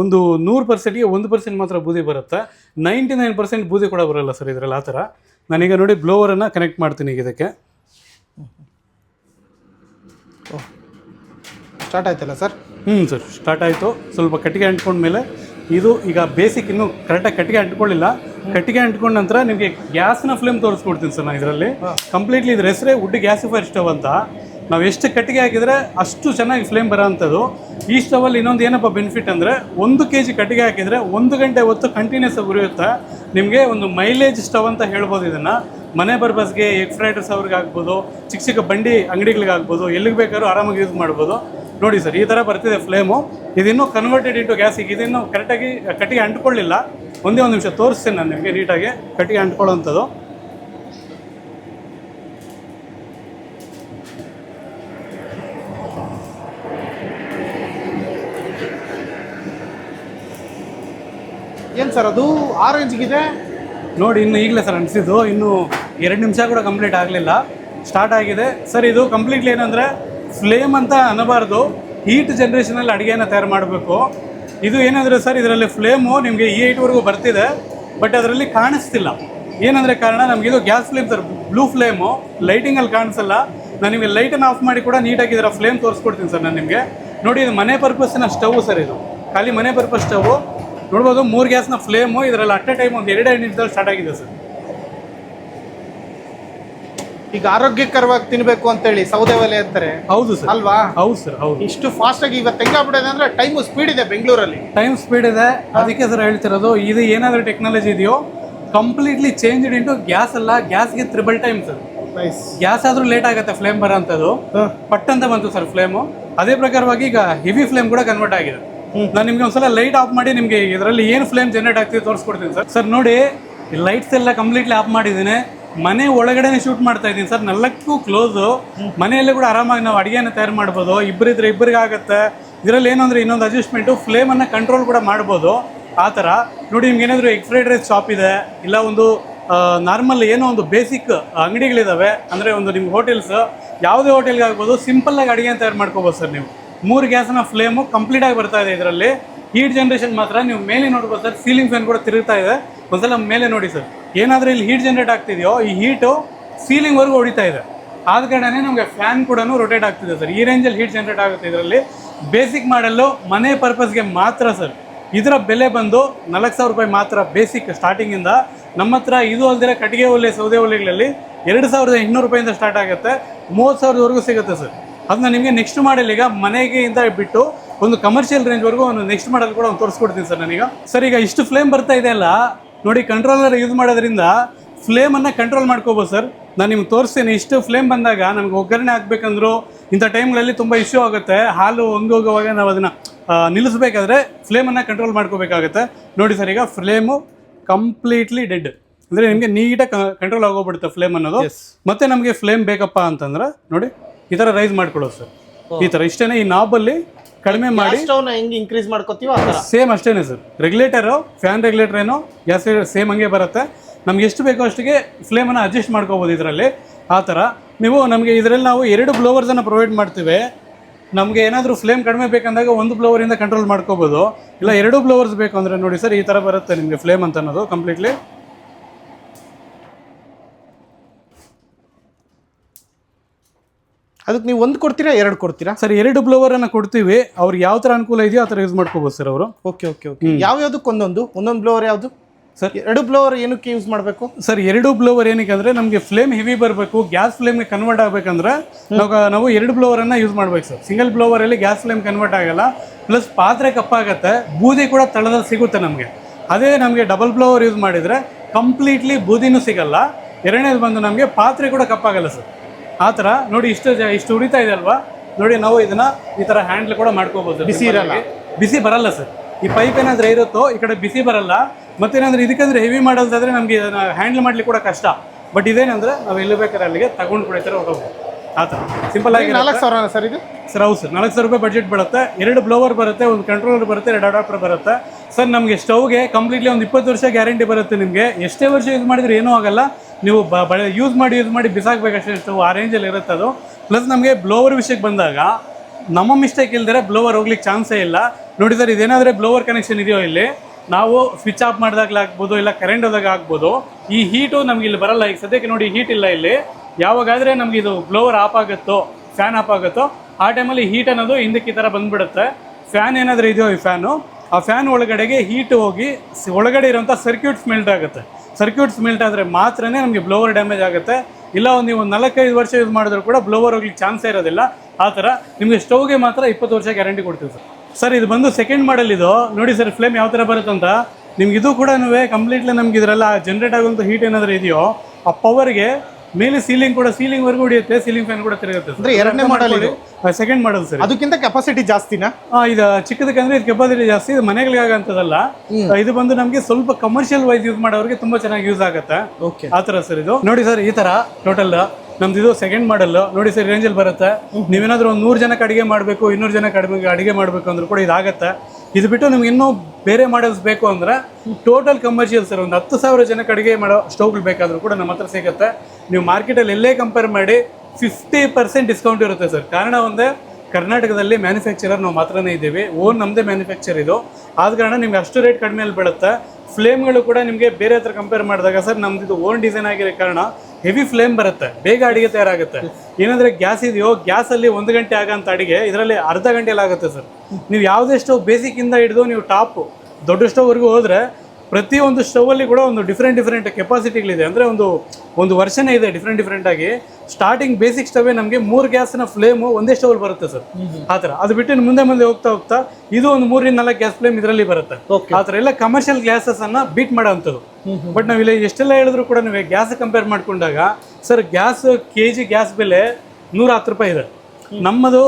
ಒಂದು ನೂರು ಪರ್ಸೆಂಟ್ಗೆ ಒಂದು ಪರ್ಸೆಂಟ್ ಮಾತ್ರ ಬೂದಿ ಬರುತ್ತೆ. ನೈಂಟಿ ನೈನ್ ಪರ್ಸೆಂಟ್ ಬೂದಿ ಕೂಡ ಬರಲ್ಲ ಸರ್ ಇದರಲ್ಲಿ ಆ ಥರ. ನಾನೀಗ ನೋಡಿ ಬ್ಲೋವರನ್ನು ಕನೆಕ್ಟ್ ಮಾಡ್ತೀನಿ ಈಗ ಇದಕ್ಕೆ. ಸ್ಟಾರ್ಟ್ ಆಯ್ತಲ್ಲ ಸರ್? ಹ್ಞೂ ಸರ್ ಸ್ಟಾರ್ಟ್ ಆಯಿತು. ಸ್ವಲ್ಪ ಕಟ್ಟಿಗೆ ಅಂಟ್ಕೊಂಡ್ಮೇಲೆ ಇದು ಈಗ ಬೇಸಿಕ್ ಇನ್ನೂ ಕರೆಕ್ಟಾಗಿ ಕಟ್ಟಿಗೆ ಅಂಟ್ಕೊಳ್ಳಿಲ್ಲ. ಕಟ್ಟಿಗೆ ಅಂಟ್ಕೊಂಡ ನಂತರ ನಿಮಗೆ ಗ್ಯಾಸ್ನ ಫ್ಲೇಮ್ ತೋರಿಸ್ಕೊಡ್ತೀನಿ ಸರ್ ನಾನು ಇದರಲ್ಲಿ. ಕಂಪ್ಲೀಟ್ಲಿ ಇದ್ರ ಹೆಸರೇ ವುಡ್ ಗ್ಯಾಸಿಫೈರ್ ಸ್ಟವ್ ಅಂತ ನಾವು ಎಷ್ಟು ಕಟ್ಟಿಗೆ ಹಾಕಿದರೆ ಅಷ್ಟು ಚೆನ್ನಾಗಿ ಫ್ಲೇಮ್ ಬರೋ ಅಂಥದ್ದು ಈ ಸ್ಟವಲ್ಲಿ ಇನ್ನೊಂದು ಏನಪ್ಪ ಬೆನಿಫಿಟ್ ಅಂದರೆ, ಒಂದು ಕೆ ಜಿ ಕಟ್ಟಿಗೆ ಹಾಕಿದರೆ ಒಂದು ಗಂಟೆ ಹೊತ್ತು ಕಂಟಿನ್ಯೂಸ್ ಆಗಿ ಉರಿಯುತ್ತೆ? ನಿಮಗೆ ಒಂದು ಮೈಲೇಜ್ ಸ್ಟವ್ ಅಂತ ಹೇಳ್ಬೋದು ಇದನ್ನು. ಮನೆ ಪರ್ಪಸ್ಗೆ ಎಗ್ ಫ್ರೈಡರ್ಸ್ ಅವ್ರಿಗೆ ಆಗ್ಬೋದು ಚಿಕ್ಕ ಚಿಕ್ಕ ಬಂಡಿ ಅಂಗಡಿಗಳಿಗೆ ಆಗ್ಬೋದು ಎಲ್ಲಿಗೆ ಬೇಕಾದ್ರೂ ಆರಾಮಾಗಿ ಯೂಸ್ ಮಾಡ್ಬೋದು. ನೋಡಿ ಸರ್ ಈ ಥರ ಬರ್ತಿದೆ ಫ್ಲೇಮು ಇದಿನ್ನೂ ಕನ್ವರ್ಟೆಡ್ ಇಂಟು ಗ್ಯಾಸಿಗೆ ಇದಿನ್ನೂ ಕರೆಕ್ಟಾಗಿ ಕಟ್ಟಿಗೆ ಅಂಟ್ಕೊಳ್ಳಿಲ್ಲ. ಒಂದೇ ಒಂದು ನಿಮಿಷ ತೋರಿಸ್ತೀನಿ ನಾನು ನಿಮಗೆ ನೀಟಾಗಿ ಕಟ್ಟಿಗೆ ಅಂಟ್ಕೊಳ್ಳೋಂಥದ್ದು. ಏನು ಸರ್ ಅದು? ಆರೆಂಜ್ಗಿದೆ ನೋಡಿ, ಇನ್ನು ಈಗಲೇ ಸರ್ ಅನಿಸಿದ್ದು, ಇನ್ನು ಎರಡು ನಿಮಿಷ ಕೂಡ ಕಂಪ್ಲೀಟ್ ಆಗಲಿಲ್ಲ. ಸ್ಟಾರ್ಟ್ ಆಗಿದೆ. ಸರ್, ಇದು ಕಂಪ್ಲೀಟ್ಲಿ ಏನಂದರೆ ಫ್ಲೇಮ್ ಅಂತ ಅನ್ನಬಾರ್ದು. ಹೀಟ್ ಜನ್ರೇಷನಲ್ಲಿ ಅಡುಗೆಯನ್ನು ತಯಾರು ಮಾಡಬೇಕು. ಇದು ಏನಂದರೆ ಸರ್, ಇದರಲ್ಲಿ ಫ್ಲೇಮು ನಿಮಗೆ ಈ ಏಟ್ವರೆಗೂ ಬರ್ತಿದೆ ಬಟ್ ಅದರಲ್ಲಿ ಕಾಣಿಸ್ತಿಲ್ಲ. ಏನಂದರೆ ಕಾರಣ, ನಮಗೆ ಇದು gas flame sir blue flame ಲೈಟಿಂಗಲ್ಲಿ ಕಾಣಿಸಲ್ಲ. ನಾನು ನಿಮಗೆ ಲೈಟನ್ನು ಆಫ್ ಮಾಡಿ ಕೂಡ ನೀಟಾಗಿ ಇದರ ಫ್ಲೇಮ್ ತೋರಿಸ್ಕೊಡ್ತೀನಿ ಸರ್ ನಾನು ನಿಮಗೆ. ನೋಡಿ, ಇದು ಮನೆ ಪರ್ಪಸ್ಸಿನ ಸ್ಟವ್ ಸರ್ ಇದು. ಖಾಲಿ ಮನೆ ಪರ್ಪಸ್ ಸ್ಟವ್ ನೋಡ್ಬೋದು ಮೂರು ಗ್ಯಾಸ್ನ ಫ್ಲೇಮು ಇದರಲ್ಲಿ ಅಟ್ ಎ ಟೈಮ್ ಒಂದು ಎರಡೇ ನಿಮಿಷದಲ್ಲಿ ಸ್ಟಾರ್ಟ್ ಆಗಿದೆ ಸರ್. ಈಗ ಆರೋಗ್ಯಕರವಾಗಿ ತಿನ್ಬೇಕು ಅಂತೇಳಿ ಸೌದೆ ಒಲೆ ಅಂತಾರೆ. ಹೌದು ಸರ್. ಅಲ್ವಾ? ಹೌದು ಸರ್ ಹೌದು. ಇಷ್ಟು ಫಾಸ್ಟ್ ಆಗಿ ಇವತ್ತು ಹೆಂಗಾಗ್ಬಿಟ್ಟಿದೆ ಅಂದ್ರೆ ಟೈಮ್ ಸ್ಪೀಡ್ ಇದೆ ಬೆಂಗಳೂರಲ್ಲಿ. ಟೈಮ್ ಸ್ಪೀಡ್ ಇದೆ. ಅದಕ್ಕೆ ಸರ್ ಹೇಳ್ತಿರೋದು ಇದು ಏನಾದರೂ ಟೆಕ್ನಾಲಜಿ ಇದೆಯೋ ಕಂಪ್ಲೀಟ್ಲಿ ಚೇಂಜ್ಡ್ ಇಂಟು ಗ್ಯಾಸ್ ಅಲ್ಲ ಗ್ಯಾಸ್ಗೆ ತ್ರಿಬಲ್ ಟೈಮ್ ಸರ್. ಗ್ಯಾಸ್ ಆದರೂ ಲೇಟ್ ಆಗುತ್ತೆ ಫ್ಲೇಮ್ ಬರೋಂಥದ್ದು. ಪಟ್ ಅಂತ ಬಂತು ಸರ್ ಫ್ಲೇಮು ಅದೇ ಪ್ರಕಾರವಾಗಿ ಈಗ ಹೆವಿ ಫ್ಲೇಮ್ ಕೂಡ ಕನ್ವರ್ಟ್ ಆಗಿದೆ. ನಾನು ನಿಮ್ಗೆ ಒಂದ್ಸಲ ಲೈಟ್ ಆಫ್ ಮಾಡಿ ನಿಮಗೆ ಇದರಲ್ಲಿ ಏನು ಫ್ಲೇಮ್ ಜನರೇಟ್ ಆಗ್ತಿದೆ ತೋರಿಸ್ಕೊಡ್ತೀನಿ ಸರ್ ಸರ್ ನೋಡಿ ಲೈಟ್ಸ್ ಎಲ್ಲ ಕಂಪ್ಲೀಟ್ಲಿ ಆಫ್ ಮಾಡಿದ್ದೀನಿ. ಮನೆ ಒಳಗಡೆನೆ ಶೂಟ್ ಮಾಡ್ತಾ ಇದ್ದೀನಿ ಸರ್ ನಾಲ್ಕು ಕ್ಲೋಸು ಮನೆಯಲ್ಲೇ ಕೂಡ ಆರಾಮಾಗಿ ನಾವು ಅಡುಗೆನ ತಯಾರು ಮಾಡ್ಬೋದು. ಇಬ್ಬರಿದ್ರೆ ಇಬ್ಬರಿಗೆ ಆಗುತ್ತೆ ಇದರಲ್ಲಿ ಏನಂದ್ರೆ ಇನ್ನೊಂದು ಅಡ್ಜಸ್ಟ್ಮೆಂಟು ಫ್ಲೇಮನ್ನು ಕಂಟ್ರೋಲ್ ಕೂಡ ಮಾಡ್ಬೋದು. ಆ ಥರ. ನೋಡಿ, ನಿಮ್ಗೆ ಏನಾದರೂ ಎಗ್ ಫ್ರೈಡ್ ರೈಸ್ ಶಾಪ್ ಇದೆ, ಇಲ್ಲ ಒಂದು ನಾರ್ಮಲ್ ಏನೋ ಒಂದು ಬೇಸಿಕ್ ಅಂಗಡಿಗಳಿದಾವೆ, ಅಂದರೆ ಒಂದು ನಿಮ್ಮ ಹೋಟೆಲ್ಸ್ ಯಾವುದೇ ಹೋಟೆಲ್ಗೆ ಆಗ್ಬೋದು ಸಿಂಪಲ್ಲಾಗಿ ಅಡುಗೆ ತಯಾರು ಮಾಡ್ಕೋಬೋದು ಸರ್ ನೀವು. ಮೂರು ಗ್ಯಾಸ್ನ ಫ್ಲೇಮು ಕಂಪ್ಲೀಟಾಗಿ ಬರ್ತಾ ಇದೆ ಇದರಲ್ಲಿ. ಹೀಟ್ ಜನ್ರೇಷನ್ ಮಾತ್ರ ನೀವು ಮೇಲೆ ನೋಡ್ಬೋದು ಸರ್ ಸೀಲಿಂಗ್ ಫ್ಯಾನ್ ಕೂಡ ತಿರುಗ್ತಾ ಇದೆ. ಒಂದ್ಸಲ ಮೇಲೆ ನೋಡಿ ಸರ್. ಏನಾದರೂ ಇಲ್ಲಿ ಹೀಟ್ ಜನರೇಟ್ ಆಗ್ತಿದೆಯೋ, ಈ ಹೀಟು ಸೀಲಿಂಗ್ವರೆಗೂ ಹೊಡಿತಾ ಇದೆ. ಆದ ಕಾರಣನೇ ನಮಗೆ ಫ್ಯಾನ್ ಕೂಡ ರೊಟೇಟ್ ಆಗ್ತಿದೆ ಸರ್. ಈ ರೇಂಜಲ್ಲಿ ಹೀಟ್ ಜನರೇಟ್ ಆಗುತ್ತೆ ಇದರಲ್ಲಿ. ಬೇಸಿಕ್ ಮಾಡಲ್ಲು ಮನೆ ಪರ್ಪಸ್ಗೆ ಮಾತ್ರ ಸರ್. ಇದರ ಬೆಲೆ ಬಂದು ನಾಲ್ಕು ಸಾವಿರ ರೂಪಾಯಿ ಮಾತ್ರ ಬೇಸಿಕ್ ಸ್ಟಾರ್ಟಿಂಗಿಂದ ನಮ್ಮ ಹತ್ರ ಇದು ಅಲ್ಲದೆ ಕಟ್ಟಿಗೆ ಒಲೆ ಸೌದೆ ಒಲೆಗಳಲ್ಲಿ ಎರಡು ಸಾವಿರದ ಇನ್ನೂರು ರೂಪಾಯಿಂದ ಸ್ಟಾರ್ಟ್ ಆಗುತ್ತೆ. ಮೂವತ್ತು ಸಾವಿರದವರೆಗೂ ಸಿಗುತ್ತೆ ಸರ್. ಅದನ್ನ ನಿಮಗೆ ನೆಕ್ಸ್ಟ್ ಮಾಡಲ್ ಈಗ ಮನೆಗೆ ಇಂದ ಬಿಟ್ಟು ಒಂದು ಕಮರ್ಷಿಯಲ್ ರೇಂಜ್ವರೆಗೂ ಒಂದು ನೆಕ್ಸ್ಟ್ ಮಾಡಲ್ ಕೂಡ ಒಂದು ತೋರಿಸ್ಕೊಡ್ತೀನಿ ಸರ್ ನಾನೀಗ. ಸರ್ ಈಗ ಇಷ್ಟು ಫ್ಲೇಮ್ ಬರ್ತಾ ಇದೆ ಅಲ್ಲ ನೋಡಿ ಕಂಟ್ರೋಲರ್ ಯೂಸ್ ಮಾಡೋದ್ರಿಂದ ಫ್ಲೇಮನ್ನು ಕಂಟ್ರೋಲ್ ಮಾಡ್ಕೋಬೋದು ಸರ್. ನಾನು ನಿಮ್ಗೆ ತೋರಿಸ್ತೀನಿ ಇಷ್ಟು ಫ್ಲೇಮ್ ಬಂದಾಗ ನಮ್ಗೆ ಒಗ್ಗರಣೆ ಹಾಕ್ಬೇಕಂದ್ರು ಇಂಥ ಟೈಮ್ಗಳಲ್ಲಿ ತುಂಬ ಇಶ್ಯೂ ಆಗುತ್ತೆ. ಹಾಲು ಹೋಗುವಾಗ ನಾವು ಅದನ್ನು ನಿಲ್ಲಿಸ್ಬೇಕಾದ್ರೆ ಫ್ಲೇಮನ್ನು ಕಂಟ್ರೋಲ್ ಮಾಡ್ಕೋಬೇಕಾಗುತ್ತೆ. ನೋಡಿ ಸರ್ ಈಗ ಫ್ಲೇಮು ಕಂಪ್ಲೀಟ್ಲಿ ಡೆಡ್ ಅಂದ್ರೆ ನಿಮಗೆ ನೀಟಾಗಿ ಕಂಟ್ರೋಲ್ ಆಗೋಗ್ಬಿಡುತ್ತೆ ಫ್ಲೇಮ್ ಅನ್ನೋದು. ಮತ್ತೆ ನಮಗೆ ಫ್ಲೇಮ್ ಬೇಕಪ್ಪ ಅಂತಂದ್ರೆ ನೋಡಿ. ಈ ತರ ರೈಸ್ ಮಾಡ್ಕೊಳ್ಳೋದು ಸರ್ ಈ ತರ. ಇಷ್ಟೇನೆ ಈ ನಾಬಲ್ಲಿ ಕಡಿಮೆ ಮಾಡಿ ಸ್ಟವ್ ಹೆಂಗ್ ಇನ್ಕ್ರೀಸ್ ಮಾಡ್ಕೋತೀವೋ ತರ? ಸೇಮ್ ಅಷ್ಟೇನೆ ಸರ್ ರೆಗ್ಯುಲೇಟರ್ ಫ್ಯಾನ್ ರೆಗ್ಯುಲೇಟರ್ ಏನೋ ಗ್ಯಾಸ್ ಸೇಮ್ ಹಂಗೆ ಬರುತ್ತೆ. ನಮ್ಗೆ ಎಷ್ಟು ಬೇಕೋ ಅಷ್ಟಿಗೆ ಫ್ಲೇಮ್ ಅನ್ನ ಅಡ್ಜಸ್ಟ್ ಮಾಡ್ಕೋಬೋದು ಇದರಲ್ಲಿ. ಆ ತರ. ನೀವು ನಮಗೆ ಇದರಲ್ಲಿ ನಾವು ಎರಡು ಬ್ಲೋವರ್ಸ್ ಅನ್ನ ಪ್ರೊವೈಡ್ ಮಾಡ್ತೀವಿ. ನಮಗೆ ಏನಾದರೂ ಫ್ಲೇಮ್ ಕಡಿಮೆ ಬೇಕಂದಾಗ ಒಂದು ಬ್ಲೋವರಿಂದ ಕಂಟ್ರೋಲ್ ಮಾಡ್ಕೋಬೋದು. ಇಲ್ಲ ಎರಡು ಬ್ಲೋವರ್ಸ್ ಬೇಕು ಅಂದರೆ ನೋಡಿ ಸರ್ ಈ ಥರ ಬರುತ್ತೆ ನಿಮಗೆ ಫ್ಲೇಮ್ ಅಂತ ಅನ್ನೋದು ಕಂಪ್ಲೀಟ್ಲಿ ಅದಕ್ಕೆ ನೀವು ಒಂದು ಕೊಡ್ತೀರಾ ಎರಡು ಕೊಡ್ತೀರಾ? ಸರ್ ಎರಡು ಬ್ಲೋವರನ್ನು ಕೊಡ್ತೀವಿ. ಅವ್ರಿಗೆ ಯಾವ ತರ ಅನುಕೂಲ ಇದೆಯೋ ಆ ಥರ ಯೂಸ್ ಮಾಡ್ಕೋಬೋದು ಸರ್ ಅವರು. Okay okay okay. ಯಾವ ಯಾವ್ದಕ್ಕೆ ಒಂದೊಂದು? ಒಂದೊಂದು ಬ್ಲೋವರ್ ಯಾವುದು? ಸರ್. ಎರಡು ಬ್ಲೋವರ್ ಏನಕ್ಕೆ ಯೂಸ್ ಮಾಡಬೇಕು? ಸರ್ ಎರಡು ಬ್ಲೋವರ್ ಏನಕ್ಕೆ ಅಂದ್ರೆ ನಮಗೆ ಫ್ಲೇಮ್ ಹೆವಿ ಬರಬೇಕು ಗ್ಯಾಸ್ ಫ್ಲೇಮ್ಗೆ ಕನ್ವರ್ಟ್ ಆಗಬೇಕಂದ್ರೆ ನಾವು ನಾವು ಎರಡು ಬ್ಲೋವರನ್ನು ಯೂಸ್ ಮಾಡಬೇಕು ಸರ್. ಸಿಂಗಲ್ ಬ್ಲೋವರಲ್ಲಿ ಗ್ಯಾಸ್ ಫ್ಲೇಮ್ ಕನ್ವರ್ಟ್ ಆಗಲ್ಲ. ಪ್ಲಸ್ ಪಾತ್ರೆ ಕಪ್ಪಾಗತ್ತೆ ಬೂದಿ ಕೂಡ ತಳದಲ್ಲಿ ಸಿಗುತ್ತೆ ನಮಗೆ. ಅದೇ ನಮಗೆ ಡಬಲ್ ಬ್ಲೋವರ್ ಯೂಸ್ ಮಾಡಿದರೆ ಕಂಪ್ಲೀಟ್ಲಿ ಬೂದಿನೂ ಸಿಗಲ್ಲ. ಎರಡನೇದು ಬಂದು ನಮಗೆ ಪಾತ್ರೆ ಕೂಡ ಕಪ್ಪಾಗಲ್ಲ ಸರ್. ಆ ಥರ ನೋಡಿ ಇಷ್ಟು ಜ ಇಷ್ಟು ಉರಿತಾ ಇದೆ ಅಲ್ವಾ? ನೋಡಿ ನಾವು ಇದನ್ನ ಈ ಥರ ಹ್ಯಾಂಡ್ಲ್ ಕೂಡ ಮಾಡ್ಕೋಬೋದು ಬಿಸಿ ಇರಲ್ಲ? ಬಿಸಿ ಬರಲ್ಲ ಸರ್ ಈ ಪೈಪ್ ಏನಾದ್ರೆ ಇರುತ್ತೋ ಈ ಕಡೆ ಬಿಸಿ ಬರಲ್ಲ. ಮತ್ತೇನಂದ್ರೆ ಇದಕ್ಕಂದ್ರೆ ಹೆವಿ ಮಾಡೋದಾದ್ರೆ ನಮಗೆ ಇದನ್ನು ಹ್ಯಾಂಡಲ್ ಮಾಡ್ಲಿಕ್ಕೆ ಕೂಡ ಕಷ್ಟ. ಬಟ್ ಇದೇನಂದ್ರೆ ನಾವು ಎಲ್ಲಿ ಬೇಕಾದ್ರೆ ಅಲ್ಲಿಗೆ ತಗೊಂಡು ಕೂಡ ಥರ ಆ ಥರ. ಸಿಂಪಲ್ ಆಗಿ ನಾಲ್ಕು ಸಾವಿರ ಸರ್ ಇದು? ಸರ್ ಹೌದು ಸರ್ ನಾಲ್ಕು ಸಾವಿರ ರೂಪಾಯಿ ಬಜೆಟ್ ಬರುತ್ತೆ. ಎರಡು ಬ್ಲೋವರ್ ಬರುತ್ತೆ ಒಂದು ಕಂಟ್ರೋಲರ್ ಬರುತ್ತೆ ಎರಡು ಅಡಾಪ್ಟರ್ ಬರುತ್ತೆ. ಸರ್ ನಮಗೆ ಸ್ಟವ್ಗೆ ಕಂಪ್ಲೀಟ್ಲಿ ಒಂದು ಇಪ್ಪತ್ತು ವರ್ಷ ಗ್ಯಾರಂಟಿ ಬರುತ್ತೆ ನಿಮಗೆ. ಎಷ್ಟೇ ವರ್ಷ ಯೂಸ್ ಮಾಡಿದ್ರೆ ಏನೂ ಆಗಲ್ಲ. ನೀವು ಬ- ಬಳೆ ಯೂಸ್ ಮಾಡಿ ಯೂಸ್ ಮಾಡಿ ಬಿಸಾಕ್ಬೇಕಷ್ಟು ಆ ರೇಂಜಲ್ಲಿ ಇರುತ್ತೆ ಅದು. ಪ್ಲಸ್ ನಮಗೆ ಬ್ಲೋವರ್ ವಿಷಯಕ್ಕೆ ಬಂದಾಗ, ನಮ್ಮ ಮಿಸ್ಟೇಕ್ ಇಲ್ದರೆ ಬ್ಲೋವರ್ ಹೋಗ್ಲಿಕ್ಕೆ ಚಾನ್ಸೇ ಇಲ್ಲ. ನೋಡಿ ಸರ್ ಇದೇನಾದರೆ ಬ್ಲೋವರ್ ಕನೆಕ್ಷನ್ ಇದೆಯೋ ಇಲ್ಲಿ? ನಾವು ಸ್ವಿಚ್ ಆಫ್ ಮಾಡಿದಾಗಲೇ ಆಗ್ಬೋದು, ಇಲ್ಲ ಕರೆಂಟ್ ಹೋದಾಗ ಆಗ್ಬೋದು. ಈ ಹೀಟು ನಮ್ಗೆ ಇಲ್ಲಿ ಬರಲ್ಲ. ಈಗ ಸದ್ಯಕ್ಕೆ ನೋಡಿ ಹೀಟ್ ಇಲ್ಲ ಇಲ್ಲಿ. ಯಾವಾಗಾದರೆ ನಮ್ಗೆ ಇದು ಬ್ಲೋವರ್ ಆಫ್ ಆಗುತ್ತೋ ಫ್ಯಾನ್ ಆಫ್ ಆಗುತ್ತೋ, ಆ ಟೈಮಲ್ಲಿ ಹೀಟ್ ಅನ್ನೋದು ಹಿಂದಕ್ಕೆ ಈ ಥರ ಬಂದುಬಿಡುತ್ತೆ. ಫ್ಯಾನ್ ಏನಾದರೂ ಇದೆಯೋ ಈ ಫ್ಯಾನು ಆ ಫ್ಯಾನ್ ಒಳಗಡೆಗೆ ಹೀಟ್ ಹೋಗಿ, ಒಳಗಡೆ ಇರೋಂಥ ಸರ್ಕ್ಯೂಟ್ಸ್ ಮೆಲ್ಟ್ ಆಗುತ್ತೆ. ಸರ್ಕ್ಯೂಟ್ಸ್ ಮಿಲ್ಟ್ ಆದರೆ ಮಾತ್ರನೇ ನಮಗೆ ಬ್ಲೋವರ್ ಡ್ಯಾಮೇಜ್ ಆಗುತ್ತೆ. ಇಲ್ಲ, ಒಂದು ನೀವು ನಾಲ್ಕೈದು ವರ್ಷ ಯೂಸ್ ಮಾಡಿದ್ರು ಕೂಡ ಬ್ಲೋವರ್ ಹೋಗ್ಲಿಕ್ಕೆ ಚಾನ್ಸೇ ಇರೋದಿಲ್ಲ. ಆ ಥರ ನಿಮಗೆ ಸ್ಟವ್ಗೆ ಮಾತ್ರ ಇಪ್ಪತ್ತು ವರ್ಷ ಗ್ಯಾರಂಟಿ ಕೊಡ್ತೀವಿ ಸರ್. ಸರ್, ಇದು ಬಂದು ಸೆಕೆಂಡ್ ಮಾಡಲ್ ಇದು. ನೋಡಿ ಸರ್ ಫ್ಲೇಮ್ ಯಾವ ಥರ ಬರುತ್ತಂತ ನಿಮ್ಗೆ ಇದು ಕೂಡ ಕಂಪ್ಲೀಟ್ಲಿ ನಮ್ಗೆ ಇದರಲ್ಲ ಜನ್ರೇಟ್ ಆಗುವಂಥ ಹೀಟ್ ಏನಾದರೂ ಇದೆಯೋ, ಆ ಪವರ್ಗೆ ಮೇಲೆ ಸೀಲಿಂಗ್ ಕೂಡ ಸೀಲಿಂಗ್ ವರ್ಗೂ ಹೊಡಿಯುತ್ತೆ ಸೀಲಿಂಗ್ ಫ್ಯಾನ್ ಕೂಡ ತಿರುಗುತ್ತೆ ಅಂದ್ರೆ ಎರಡನೇ ಮಾಡಲ್ ಇದು? ಸೆಕೆಂಡ್ ಮಾಡಲ್ ಸರ್ ಅದಕ್ಕಿಂತ ಕೆಪಾಸಿಟಿ ಜಾಸ್ತಿನಾ? ಇದು ಚಿಕ್ಕದಕ್ಕಂದ್ರೆ ಇದು ಕೆಪಾಸಿಟಿ ಜಾಸ್ತಿ ಇದು ಮನೆಗಳಿಗಾಗಂತದಲ್ಲ ಇದು ಬಂದು ನಮಗೆ ಸ್ವಲ್ಪ ಕಮರ್ಷಿಯಲ್ ವೈಸ್ ಯೂಸ್ ಮಾಡೋರಿಗೆ ತುಂಬಾ ಚೆನ್ನಾಗಿ ಯೂಸ್ ಆಗುತ್ತೆ? ಓಕೆ ಆ ಥರ ಸರ್ ಇದು. ನೋಡಿ ಸರ್ ಈ ತರ ಟೋಟಲ್ ನಮ್ದು ಇದು ಸೆಕೆಂಡ್ ಮಾಡಲ್ ನೋಡಿ ಸರ್ ರೇಂಜಲ್ಲಿ ಬರುತ್ತೆ. ನೀವೇನಾದ್ರೂ ಒಂದು ನೂರು ಜನಕ್ಕೆ ಅಡಿಗೆ ಮಾಡಬೇಕು ಇನ್ನೂರು ಜನಕ್ಕೆ ಅಡಿಗೆ ಅಡಿಗೆ ಮಾಡಬೇಕು ಅಂದ್ರೂ ಕೂಡ ಇದಾಗತ್ತೆ? ಇದು ಬಿಟ್ಟು ನಿಮ್ಗೆ ಇನ್ನೂ ಬೇರೆ ಮಾಡೆಲ್ಸ್ ಬೇಕು ಅಂದ್ರೆ ಟೋಟಲ್ ಕಮರ್ಷಿಯಲ್ ಸರ್ ಒಂದು ಹತ್ತು ಸಾವಿರ ಜನಕ್ಕೆ ಕಡೆಗೆ ಮಾಡೋ ಸ್ಟವ್ಗಳು ಬೇಕಾದರೂ ಕೂಡ ನಮ್ಮ ಹತ್ರ ಸಿಗುತ್ತೆ. ನೀವು ಮಾರ್ಕೆಟಲ್ಲಿ ಎಲ್ಲೇ ಕಂಪೇರ್ ಮಾಡಿ ಫಿಫ್ಟಿ ಪರ್ಸೆಂಟ್ ಡಿಸ್ಕೌಂಟ್ ಇರುತ್ತೆ ಸರ್ ಕಾರಣ ಒಂದೇ, ಕರ್ನಾಟಕದಲ್ಲಿ ಮ್ಯಾನುಫ್ಯಾಕ್ಚರರ್ ನಾವು ಮಾತ್ರನೇ ಇದ್ದೀವಿ. ಓನ್ ನಮ್ಮದೇ ಮ್ಯಾನುಫ್ಯಾಕ್ಚರ್ ಇದು. ಆದ ಕಾರಣ ನಿಮ್ಗೆ ಅಷ್ಟು ರೇಟ್ ಕಡಿಮೆಯಲ್ಲಿ ಬೀಳುತ್ತೆ. ಫ್ಲೇಮ್ಗಳು ಕೂಡ ನಿಮಗೆ ಬೇರೆ ಹತ್ರ ಕಂಪೇರ್ ಮಾಡಿದಾಗ ಸರ್ ನಮ್ದು ಇದು ಓನ್ ಡಿಸೈನ್ ಆಗಿರೋ ಕಾರಣ ಹೆವಿ ಫ್ಲೇಮ್ ಬರುತ್ತೆ. ಬೇಗ ಅಡಿಗೆ ತಯಾರಾಗುತ್ತೆ. ಏನಂದ್ರೆ ಗ್ಯಾಸ್ ಇದೆಯೋ, ಗ್ಯಾಸಲ್ಲಿ ಒಂದು ಗಂಟೆ ಆಗಂತ ಅಡಿಗೆ, ಇದರಲ್ಲಿ ಅರ್ಧ ಗಂಟೆಯಲ್ಲಿ ಆಗುತ್ತೆ ಸರ್. ನೀವು ಯಾವುದೇ ಸ್ಟವ್ ಬೇಸಿಕ್ಕಿಂದ ಹಿಡಿದು ನೀವು ಟಾಪ್ ದೊಡ್ಡ ಸ್ಟವ್ವರೆಗೂ ಹೋದ್ರೆ ಪ್ರತಿಯೊಂದು ಸ್ಟವಲ್ಲಿ ಕೂಡ ಒಂದು ಡಿಫ್ರೆಂಟ್ ಡಿಫ್ರೆಂಟ್ ಕೆಪಾಸಿಟಿಗಳಿದೆ ಅಂದರೆ ಒಂದು ಒಂದು ವರ್ಷನೇ ಇದೆ ಡಿಫ್ರೆಂಟ್ ಡಿಫ್ರೆಂಟ್ ಆಗಿ. ಸ್ಟಾರ್ಟಿಂಗ್ ಬೇಸಿಕ್ ಸ್ಟವೇ ನಮಗೆ ಮೂರು ಗ್ಯಾಸ್ನ ಫ್ಲೇಮು ಒಂದೇ ಸ್ಟವಲ್ಲಿ ಬರುತ್ತೆ ಸರ್. ಆ ಥರ. ಅದು ಬಿಟ್ಟು ಮುಂದೆ ಮುಂದೆ ಹೋಗ್ತಾ ಹೋಗ್ತಾ ಇದು ಒಂದು ಮೂರಿಂದ ನಾಲ್ಕು ಗ್ಯಾಸ್ ಫ್ಲೇಮ್ ಇದರಲ್ಲಿ ಬರುತ್ತೆ. ಆ ಥರ ಎಲ್ಲ ಕಮರ್ಷಿಯಲ್ ಗ್ಯಾಸಸನ್ನು ಬೀಟ್ ಮಾಡೋ ಅಂಥದ್ದು ಬಟ್ ನಾವು ಇಲ್ಲಿ ಎಷ್ಟೆಲ್ಲ ಹೇಳಿದ್ರು ಕೂಡ ನೀವು ಗ್ಯಾಸ್ ಕಂಪೇರ್ ಮಾಡಿಕೊಂಡಾಗ sir gas K G gas ಬೆಲೆ ನೂರ ಹತ್ತು ರೂಪಾಯಿ ಇದೆ. ನಮ್ಮದು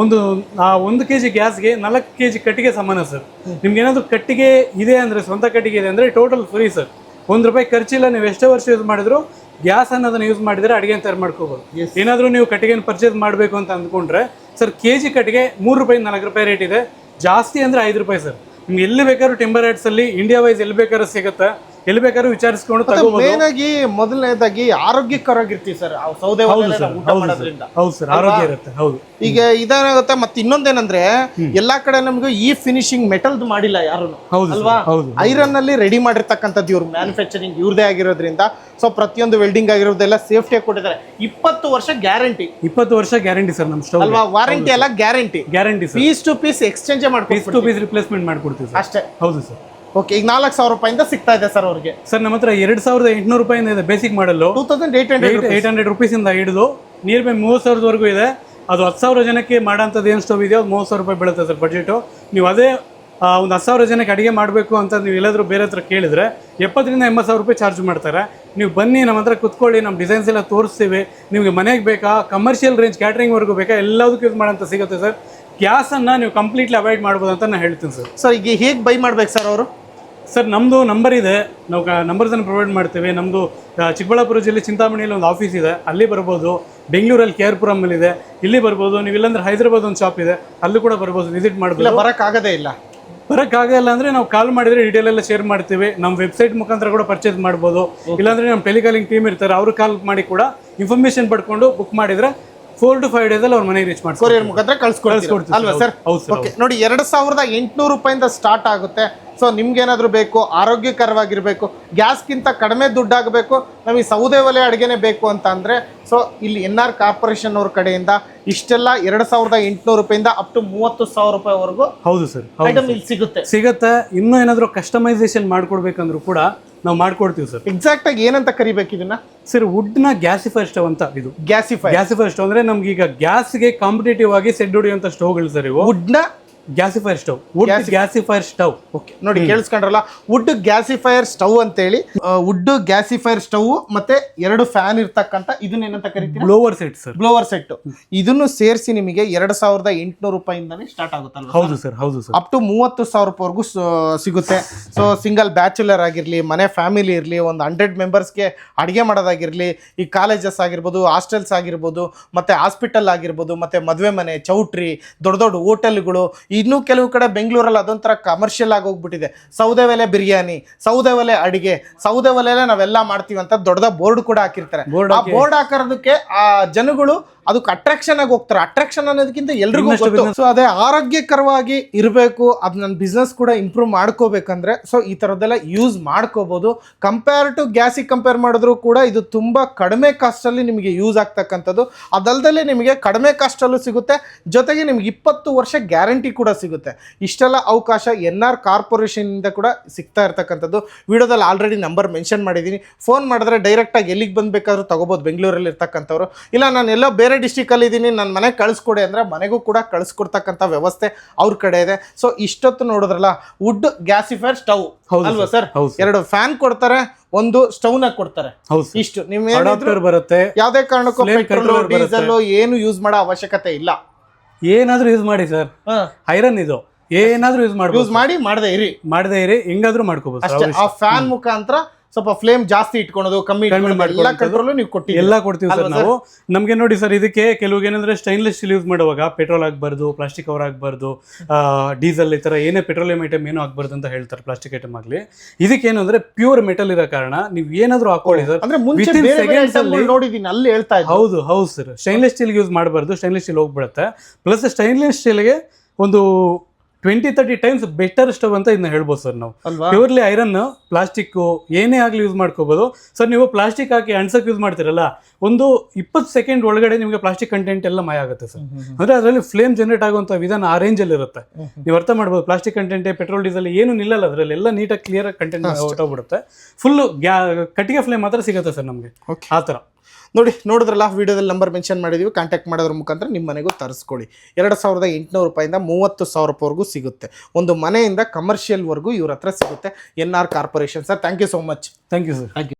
ಒಂದು ಆ ಒಂದು ಕೆ ಜಿ ಗ್ಯಾಸ್ಗೆ ನಾಲ್ಕು ಕೆ ಜಿ ಕಟ್ಟಿಗೆ ಸಮಾನ ಸರ್. ನಿಮ್ಗೆ ಏನಾದರೂ ಕಟ್ಟಿಗೆ ಇದೆ ಅಂದರೆ ಸ್ವಂತ ಕಟ್ಟಿಗೆ ಇದೆ ಅಂದರೆ ಟೋಟಲ್ ಫ್ರೀ ಸರ್. ಒಂದು ರೂಪಾಯಿ ಖರ್ಚಿಲ್ಲ ನೀವು ಎಷ್ಟೇ ವರ್ಷ ಯೂಸ್ ಮಾಡಿದ್ರು ಗ್ಯಾಸ್ ಅನ್ನೋದನ್ನ ಯೂಸ್ ಮಾಡಿದ್ರೆ ಅಡುಗೆ ತಯಾರು ಮಾಡ್ಕೋಬೋದು. ಏನಾದರೂ ನೀವು ಕಟ್ಟಿಗೆನ ಪರ್ಚೇಸ್ ಮಾಡಬೇಕು ಅಂತ ಅಂದ್ಕೊಂಡ್ರೆ ಸರ್ ಕೆ ಜಿ ಕಟ್ಟಿಗೆ ಮೂರು ರೂಪಾಯಿ ನಾಲ್ಕು ರೂಪಾಯಿ ರೇಟ್ ಇದೆ. ಜಾಸ್ತಿ ಅಂದರೆ ಐದು ರೂಪಾಯಿ ಸರ್. ನಿಮ್ಗೆ ಎಲ್ಲಿ ಬೇಕಾದ್ರೂ ಟಿಂಬರ್ ಅಲ್ಲಿ ಇಂಡಿಯಾ ವೈಸ್ ಎಲ್ಲಿ ಬೇಕಾದ್ರೂ ಸಿಗುತ್ತೆ? ಎಲ್ಲಿ ಬೇಕಾದ್ರೂ ವಿಚಾರಿಸ್ಕೊಂಡು ಮೇನಾಗಿ ಮೇನ್ ಆಗಿ ಮೊದಲನೇದಾಗಿ ಆರೋಗ್ಯಕರವಾಗಿರ್ತೀವಿ ಸರ್ ಸೌದೆ ಊಟ ಮಾಡೋದ್ರಿಂದ. ಹೌದು ಸರ್ ಆರೋಗ್ಯ ಇರುತ್ತೆ ಹೌದು. ಈಗ ಇದೇನಾಗುತ್ತೆ ಮತ್ತೆ ಇನ್ನೊಂದೇನಂದ್ರೆ ಎಲ್ಲಾ ಕಡೆ ನಮ್ಗೆ ಈ ಫಿನಿಶಿಂಗ್ ಮೆಟಲ್ ಮಾಡಿಲ್ಲ ಯಾರು ಅಲ್ವಾ? ಹೌದು. ಐರನ್ ಅಲ್ಲಿ ರೆಡಿ ಮಾಡಿರ್ತಕ್ಕಂಥದ್ದು ಇವ್ರು ಮ್ಯಾನುಫ್ಯಾಕ್ಚರಿಂಗ್ ಇವ್ರದೇ ಆಗಿರೋದ್ರಿಂದ. ಸೊ ಪ್ರತಿಯೊಂದು ವೆಲ್ಡಿಂಗ್ ಆಗಿರೋದೆಲ್ಲ ಸೇಫ್ಟಿ ಕೊಟ್ಟಿದ್ದಾರೆ. ಇಪ್ಪತ್ತು ವರ್ಷ ಗ್ಯಾರಂಟಿ ಇಪ್ಪತ್ತು ವರ್ಷ ಗ್ಯಾರಂಟಿ ಸರ್ ನಮ್ಮ ಸ್ಟವ್ ಅಲ್ವಾ? ವಾರಂಟಿ ಎಲ್ಲ guarantee guarantee piece to piece exchange piece ಮಾಡ್ಕೊಂಡು ಟು ಪೀಸ್ ರಿಪ್ಲೇಸ್ಮೆಂಟ್ ಮಾಡ್ಕೊಡ್ತೀವಿ ಅಷ್ಟೇ. ಹೌದು ಸರ್. ಓಕೆ ಈಗ ನಾಲ್ಕು ಸಾವಿರ ರೂಪಾಯಿಂದ ಸಿಗ್ತಾ ಇದೆ ಸರ್ ಅವ್ರಿಗೆ. ಸರ್ ನಮ್ಮ ಹತ್ರ ಎರಡು ಸಾವಿರದ ಎಂಟುನೂರು ರೂಪಾಯಿಂದ ಇದೆ ಬೇಸಿಕ್ ಮಾಡಲು two thousand eight hundred eight hundred ರುಪೀಸಿಂದ ಹಿಡಿದು ನಿಯರ್ ಬೈ ಮೂವತ್ತು ಸಾವಿರದವರೆಗೂ ಇದೆ. ಅದು ಹತ್ತು ಸಾವಿರ ಜನಕ್ಕೆ ಮಾಡೋಂಥದ್ದು ಏನು ಸ್ಟವ್ ಇದೆಯೋ ಅದು ಮೂವತ್ತು ಸಾವಿರ ರೂಪಾಯಿ ಬೀಳುತ್ತೆ ಸರ್ ಬಜೆಟು ನೀವು ಅದೇ ಒಂದು ಹತ್ತು ಸಾವಿರ ಜನಕ್ಕೆ ಅಡುಗೆ ಮಾಡಬೇಕು ಅಂತ ನೀವು ಎಲ್ಲಾದರೂ ಬೇರೆ ಹತ್ರ ಕೇಳಿದರೆ ಎಪ್ಪತ್ತರಿಂದ ಎಂಬತ್ತು ಸಾವಿರ ರೂಪಾಯಿ ಚಾರ್ಜ್ ಮಾಡ್ತಾರೆ. ನೀವು ಬನ್ನಿ ನಮ್ಮ ಹತ್ರ ಕುತ್ಕೊಳ್ಳಿ ನಮ್ಮ ಡಿಸೈನ್ಸ್ ಎಲ್ಲ ತೋರಿಸ್ತೀವಿ. ನಿಮಗೆ ಮನೆಗೆ ಬೇಕಾ ಕಮರ್ಷಿಯಲ್ ರೇಂಜ್ ಕ್ಯಾಟ್ರಿಂಗ್ವರೆಗೂ ಬೇಕಾ ಎಲ್ಲದಕ್ಕೂ ಯೂಸ್ ಮಾಡೋಂಥ ಸಿಗುತ್ತೆ ಸರ್. ಗ್ಯಾಸನ್ನು ನೀವು ಕಂಪ್ಲೀಟ್ಲಿ ಅವಾಯ್ಡ್ ಮಾಡ್ಬೋದು ಅಂತ ನಾನು ಹೇಳ್ತೀನಿ ಸರ್. ಸರ್ ಈಗ ಹೇಗೆ ಬೈ ಮಾಡ್ಬೇಕು ಸರ್ ಅವರು? ಸರ್ ನಮ್ಮದು ನಂಬರ್ ಇದೆ. ನಾವು ನಂಬರ್ಸನ್ನು ಪ್ರೊವೈಡ್ ಮಾಡ್ತೇವೆ. ನಮ್ಮದು ಚಿಕ್ಕಬಳ್ಳಾಪುರ ಜಿಲ್ಲೆ ಚಿಂತಾಮಣಿಯಲ್ಲಿ ಒಂದು ಆಫೀಸ್ ಇದೆ. ಅಲ್ಲಿ ಬರ್ಬೋದು. ಬೆಂಗಳೂರಲ್ಲಿ ಕೆ ಆರ್ ಪುರಮಲ್ಲಿ ಇದೆ ಇಲ್ಲಿ ಬರ್ಬೋದು. ನೀವು ಇಲ್ಲಾಂದ್ರೆ ಹೈದರಾಬಾದ್ ಒಂದು ಶಾಪ್ ಇದೆ. ಅಲ್ಲೂ ಕೂಡ ಬರ್ಬೋದು. ವಿಸಿಟ್ ಮಾಡ್ಬೋದು. ಬರಕ್ ಆಗದೇ ಇಲ್ಲ. ಬರೋಕ್ಕಾಗಲ್ಲ ಅಂದರೆ ನಾವು ಕಾಲ್ ಮಾಡಿದರೆ ಡೀಟೇಲ್ ಎಲ್ಲ ಶೇರ್ ಮಾಡ್ತೀವಿ. ನಮ್ಮ ವೆಬ್ಸೈಟ್ ಮುಖಾಂತರ ಕೂಡ ಪರ್ಚೇಸ್ ಮಾಡ್ಬೋದು. ಇಲ್ಲಾಂದರೆ ನಮ್ಮ ಟೆಲಿಕಾಲಿಂಗ್ ಟೀಮ್ ಇರ್ತಾರೆ. ಅವರು ಕಾಲ್ ಮಾಡಿ ಕೂಡ ಇನ್ಫಾರ್ಮೇಷನ್ ಪಡ್ಕೊಂಡು ಬುಕ್ ಮಾಡಿದ್ರೆ ಫೋರ್ ಟು ಫೈವ್ ಅಲ್ಲಿ ಅವ್ರ ಮನೆಗೆ ರೀಚ್ ಮಾಡ್ತಾರೆ ಕೊರಿಯರ್ ಮುಖಾಂತರ ಕಳ್ಸ್ಕೊಡ್ತೀವಿ ಅಲ್ವಾ ಸರ್. ಸರ್ ಹೌದು ಸರ್, ಓಕೆ ನೋಡಿ ಎರಡು ಸಾವಿರದ ಎಂಟುನೂರು ರೂಪಾಯಿಂದ ಸ್ಟಾರ್ಟ್ ಆಗುತ್ತೆ. ಸೊ ನಿಮ್ಗೇನಾದ್ರೂ ಬೇಕು ಆರೋಗ್ಯಕರವಾಗಿರಬೇಕು ಗ್ಯಾಸ್ಗಿಂತ ಕಡಿಮೆ ದುಡ್ಡಾಗಬೇಕು ನಮಗೆ ಸೌದೆ ಒಲೆ ಅಡುಗೆನೇ ಬೇಕು ಅಂತ ಅಂದರೆ ಸೊ ಇಲ್ಲಿ ಎನ್ ಆರ್ ಕಾರ್ಪೊರೇಷನ್ ಅವ್ರ ಕಡೆಯಿಂದ ಇಷ್ಟೆಲ್ಲ ಎರಡು ಸಾವಿರದ ಎಂಟುನೂರು ರೂಪಾಯಿಂದ ಅಪ್ ಟು ಮೂವತ್ತು ಸಾವಿರ ರೂಪಾಯಿವರೆಗೂ ಹೌದು ಸರ್ ಹೌದು ಐಟಮ್ ಇಲ್ಲಿ ಸಿಗುತ್ತೆ. ಸಿಗುತ್ತೆ. ಇನ್ನೂ ಏನಾದರೂ ಕಸ್ಟಮೈಸೇಷನ್ ಮಾಡ್ಕೊಡ್ಬೇಕಂದ್ರೂ ಕೂಡ ನಾವು ಮಾಡ್ಕೊಡ್ತೀವಿ ಸರ್ ಎಕ್ಸಾಕ್ಟ್ ಆಗಿ ಏನಂತ ಕರಿಬೇಕು ಇದನ್ನ? ಸರ್ ವುಡ್ನ ಗ್ಯಾಸಿಫೈ ಸ್ಟವ್ ಅಂತ ಇದು. ಗ್ಯಾಸಿಫೈ ಗ್ಯಾಸಿಫೈ ಸ್ಟವ್ ಅಂದ್ರೆ ನಮ್ಗೆ ಈಗ ಗ್ಯಾಸ್ಗೆ ಕಾಂಪಿಟೇಟಿವ್ ಆಗಿ ಸೆಡ್ ಹೊಡೆಯುವಂತ ಸ್ಟವ್ಗಳು ಸರ್ ಇವು. ವುಡ್ನ gasifier stove wood gasifier stove. Okay ನೋಡಿ ಕೇಳಿಸ್ಕೊಂಡ್ರಲ್ಲ ವುಡ್ ಗ್ಯಾಸಿಫೈರ್ ಸ್ಟವ್ ಅಂತೇಳಿ ವುಡ್ ಗ್ಯಾಸಿಫೈರ್ ಸ್ಟವ್ ಮತ್ತೆ ಎರಡು ಫ್ಯಾನ್ ಇರ್ತಕ್ಕಂಥ ಇದನ್ನ ಏನಂತ ಕರಿತೀವಿ blower set sir blower set ಇದನ್ನು ಸೇರಿಸಿ ನಿಮಗೆ ಎರಡು ಸಾವಿರದ ಎಂಟುನೂರು ರೂಪಾಯಿಂದಾನೇ ಸ್ಟಾರ್ಟ್ ಆಗುತ್ತಲ್ಲ ಹೌದು ಸರ್ ಹೌದು ಸರ್ ಅಪ್ ಟು ಮೂವತ್ತು ಸಾವಿರ ರೂಪಾಯಿವರೆಗೂ ಸಿಗುತ್ತೆ. ಸೊ ಸಿಂಗಲ್ ಬ್ಯಾಚುಲರ್ ಆಗಿರಲಿ ಮನೆ ಫ್ಯಾಮಿಲಿ ಇರಲಿ ಒಂದು ಹಂಡ್ರೆಡ್ ಮೆಂಬರ್ಸ್ಗೆ ಅಡುಗೆ ಮಾಡೋದಾಗಿರಲಿ ಈ ಕಾಲೇಜಸ್ ಆಗಿರ್ಬೋದು ಹಾಸ್ಟೆಲ್ಸ್ ಆಗಿರ್ಬೋದು ಮತ್ತು ಹಾಸ್ಪಿಟಲ್ ಆಗಿರ್ಬೋದು ಮತ್ತು ಮದುವೆ ಮನೆ ಚೌಟ್ರಿ ದೊಡ್ಡ ದೊಡ್ಡ ಹೋಟೆಲ್ಗಳು ಇನ್ನೂ ಕೆಲವು ಕಡೆ ಬೆಂಗಳೂರಲ್ಲಿ ಅದೊಂಥರ ಕಮರ್ಷಿಯಲ್ ಆಗಿ ಹೋಗ್ಬಿಟ್ಟಿದೆ. ಸೌದೆ ಒಲೆ ಬಿರಿಯಾನಿ ಸೌದೆ ಒಲೆ ಅಡಿಗೆ ಸೌದೆ ಒಲೆಲೆ ನಾವೆಲ್ಲ ಮಾಡ್ತೀವಿ ಅಂತ ದೊಡ್ಡದ ಬೋರ್ಡ್ ಕೂಡ ಹಾಕಿರ್ತಾರೆ. ಆ ಬೋರ್ಡ್ ಹಾಕೋದಕ್ಕೆ ಆ ಜನಗಳು ಅದಕ್ಕೆ ಅಟ್ರಾಕ್ಷನ್ ಆಗಿ ಹೋಗ್ತಾರೆ. ಅಟ್ರಾಕ್ಷನ್ ಅನ್ನೋದಕ್ಕಿಂತ ಎಲ್ರಿಗೂ ಗೊತ್ತು. ಸೊ ಅದೇ ಆರೋಗ್ಯಕರವಾಗಿ ಇರಬೇಕು ಅದು ನನ್ನ ಬಿಸ್ನೆಸ್ ಕೂಡ ಇಂಪ್ರೂವ್ ಮಾಡ್ಕೋಬೇಕಂದ್ರೆ ಸೊ ಈ ಥರದ್ದೆಲ್ಲ ಯೂಸ್ ಮಾಡ್ಕೋಬೋದು. ಕಂಪೇರ್ ಟು ಗ್ಯಾಸಿಗೆ ಕಂಪೇರ್ ಮಾಡಿದ್ರು ಕೂಡ ಇದು ತುಂಬ ಕಡಿಮೆ ಕಾಸ್ಟಲ್ಲಿ ನಿಮಗೆ ಯೂಸ್ ಆಗ್ತಕ್ಕಂಥದ್ದು. ಅದಲ್ಲದೆ ನಿಮಗೆ ಕಡಿಮೆ ಕಾಸ್ಟಲ್ಲೂ ಸಿಗುತ್ತೆ. ಜೊತೆಗೆ ನಿಮ್ಗೆ ಇಪ್ಪತ್ತು ವರ್ಷ ಗ್ಯಾರಂಟಿ ಕೂಡ ಸಿಗುತ್ತೆ. ಇಷ್ಟೆಲ್ಲ ಅವಕಾಶ ಎನ್ ಆರ್ ಕಾರ್ಪೊರೇಷನಿಂದ ಕೂಡ ಸಿಗ್ತಾ ಇರ್ತಕ್ಕಂಥದ್ದು. ವಿಡಿಯೋದಲ್ಲಿ ಆಲ್ರೆಡಿ ನಂಬರ್ ಮೆನ್ಷನ್ ಮಾಡಿದ್ದೀನಿ. ಫೋನ್ ಮಾಡಿದ್ರೆ ಡೈರೆಕ್ಟಾಗಿ ಎಲ್ಲಿಗೆ ಬಂದಬೇಕಾದ್ರೂ ತೊಗೋಬೋದು. ಬೆಂಗಳೂರಲ್ಲಿ ಇರ್ತಕ್ಕಂಥವ್ರು ಇಲ್ಲ ನಾನು ಎಲ್ಲೋ ಬೇರೆ ಡಿಸ್ಟಿಕಲ್ಲಿ ಇದ್ದೀನಿ ನನ್ನ ಮನೆಗೆ ಕಳಿಸ್ಕೊಡಿ ಅಂದರೆ ಮನೆಗೂ ಕೂಡ ಕಳಿಸ್ಕೊಡ್ತಕ್ಕಂಥ ವ್ಯವಸ್ಥೆ ಅವ್ರ ಕಡೆ ಇದೆ. ಸೊ ಇಷ್ಟೊತ್ತು ನೋಡಿದ್ರಲ್ಲ ವುಡ್ ಗ್ಯಾಸಿಫೈರ್ ಸ್ಟವ್ ಅಲ್ವಾ. ಸರ್. ಎರಡು ಫ್ಯಾನ್ ಕೊಡ್ತಾರೆ ಒಂದು ಸ್ಟವ್ನ ಕೊಡ್ತಾರೆ. ಹೌದು ಸರ್. ಇಷ್ಟು. ಅಡಾಪ್ಟರ್ ಬರುತ್ತೆ. ಯಾವುದೇ ಕಾರಣಕ್ಕೂ ಪೆಟ್ರೋಲ್. ಡೀಸೆಲ್ ಏನು ಯೂಸ್ ಮಾಡೋ ಅವಶ್ಯಕತೆ ಇಲ್ಲ. ಏನಾದ್ರೂ ಯೂಸ್ ಮಾಡಿ ಸರ್. ಐರನ್ ಇದು. ಏನಾದ್ರೂ ಯೂಸ್ ಮಾಡಿ ಯೂಸ್ ಮಾಡಿ ಮಾಡದೇ ಇರಿ. ಮಾಡದೇ ಇರಿ ಹೆಂಗಾದ್ರೂ ಮಾಡ್ಕೋಬಹುದು ಆ ಫ್ಯಾನ್ ಮುಖಾಂತರ ಸ್ವಲ್ಪ ಫ್ಲೇಮ್ ಜಾಸ್ತಿ ಇಟ್ಕೊಳೋದು ಕಮ್ಮಿ ಎಲ್ಲ. ಕಂಟ್ರೋಲ್ ನೀವು ಕೊಟ್ಟು ಎಲ್ಲ ಕೊಡ್ತೀವಿ ಸರ್ ನಾವು. ನಮಗೆ ನೋಡಿ ಸರ್ ಇದಕ್ಕೆ ಕೆಲವು ಏನಂದ್ರೆ ಸ್ಟೈನ್ಲೆಸ್ ಸ್ಟೀಲ್ ಯೂಸ್ ಮಾಡುವಾಗ ಪೆಟ್ರೋಲ್ ಆಗಬಾರ್ದು ಪ್ಲಾಸ್ಟಿಕ್ ಕವರ್ ಆಗಬಾರ್ದು ಡೀಸೆಲ್ ಈ ಥರ ಏನೇ ಪೆಟ್ರೋಲಿಯಂ ಐಟಮ್ ಏನೂ ಆಗಬಾರ್ದು ಅಂತ ಹೇಳ್ತಾರೆ ಪ್ಲಾಸ್ಟಿಕ್ ಐಟಮ್ ಆಗಲಿ. ಇದಕ್ಕೆ ಏನು ಅಂದ್ರೆ ಪ್ಯೂರ್ ಮೆಟಲ್ ಇರೋ ಕಾರಣ ನೀವು ಏನಾದರೂ ಹಾಕೊಳ್ಳಿ ಸರ್. ಅಂದ್ರೆ ಮುಂಚೆ ನೋಡಿದೀನಿ ಅಲ್ಲಿ ಹೇಳ್ತಾ ಇದ್ದೀನಿ ಹೌದು ಹೌದು ಸರ್. ಸ್ಟೈನ್ಲೆಸ್ ಸ್ಟೀಲ್ ಯೂಸ್ ಮಾಡಬಾರ್ದು ಸ್ಟೈನ್ಲೆಸ್ ಸ್ಟೀಲ್ ಹೋಗ್ಬಿಡುತ್ತೆ. ಪ್ಲಸ್ ಸ್ಟೈನ್ಲೆಸ್ ಸ್ಟೀಲ್ಗೆ ಒಂದು twenty thirty times better stove ಅಂತ ಇದನ್ನ ಹೇಳ್ಬೋದು ಸರ್ ನಾವು. ಪ್ಯೂರ್ಲಿ ಐರನ್ ಪ್ಲಾಸ್ಟಿಕ್ ಏನೇ ಆಗಲಿ ಯೂಸ್ ಮಾಡ್ಕೋಬಹುದು ಸರ್ ನೀವು ಪ್ಲಾಸ್ಟಿಕ್ ಹಾಕಿ ಅಣ್ಸಕ್ ಯೂಸ್ ಮಾಡ್ತೀರಲ್ಲ ಒಂದು ಇಪ್ಪತ್ತು ಸೆಕೆಂಡ್ ಒಳಗಡೆ ನಿಮಗೆ ಪ್ಲಾಸ್ಟಿಕ್ ಕಂಟೆಂಟ್ ಎಲ್ಲ ಮಾಯ ಆಗುತ್ತೆ ಸರ್. ಅಂದ್ರೆ ಅದರಲ್ಲಿ ಫ್ಲೇಮ್ ಜನರೇಟ್ ಆಗುವಂತ ವಿಧಾನ ಆ ರೇಂಜ್ ಅಲ್ಲಿ ಇರುತ್ತೆ. ನೀವು ಅರ್ಥ ಮಾಡ್ಬೋದು ಪ್ಲಾಸ್ಟಿಕ್ ಕಂಟೆಂಟ್ ಪೆಟ್ರೋಲ್ ಡೀಸೆಲ್ ಏನು ನಿಲ್ಲಲ್ಲ ಅದರಲ್ಲಿ ಎಲ್ಲ ನೀಟಾಗಿ ಕ್ಲಿಯರ್ ಕಂಟೆಂಟ್ ಹೊರಟೋಗ್ಬಿಡುತ್ತೆ. ಫುಲ್ ಕಟ್ಟಿಗೆ ಫ್ಲೇಮ್ ಮಾತ್ರ ಸಿಗುತ್ತೆ ಸರ್ ನಮಗೆ. ಆ ಥರ. ನೋಡಿ ನೋಡಿದ್ರಲ್ಲ ವೀಡಿಯೋದಲ್ಲಿ ನಂಬರ್ ಮೆನ್ಷನ್ ಮಾಡಿದೀವಿ ಕಾಂಟ್ಯಾಕ್ಟ್ ಮಾಡೋದ್ರ ಮುಖಾಂತರ ನಿಮ್ಮ ಮನೆಗೂ ತರಿಸ್ಕೊಳ್ಳಿ. ಎರಡು ಸಾವಿರದ ಎಂಟುನೂರು ರೂಪಾಯಿಂದ ಮೂವತ್ತು ಸಾವಿರ ರೂಪಾಯಿವರೆಗೂ ಸಿಗುತ್ತೆ. ಒಂದು ಮನೆಯಿಂದ ಕಮರ್ಷಿಯಲ್ವರೆಗೂ ಇವ್ರ ಹತ್ರ ಸಿಗುತ್ತೆ. N R corporation sir thank you so much thank you sir thank you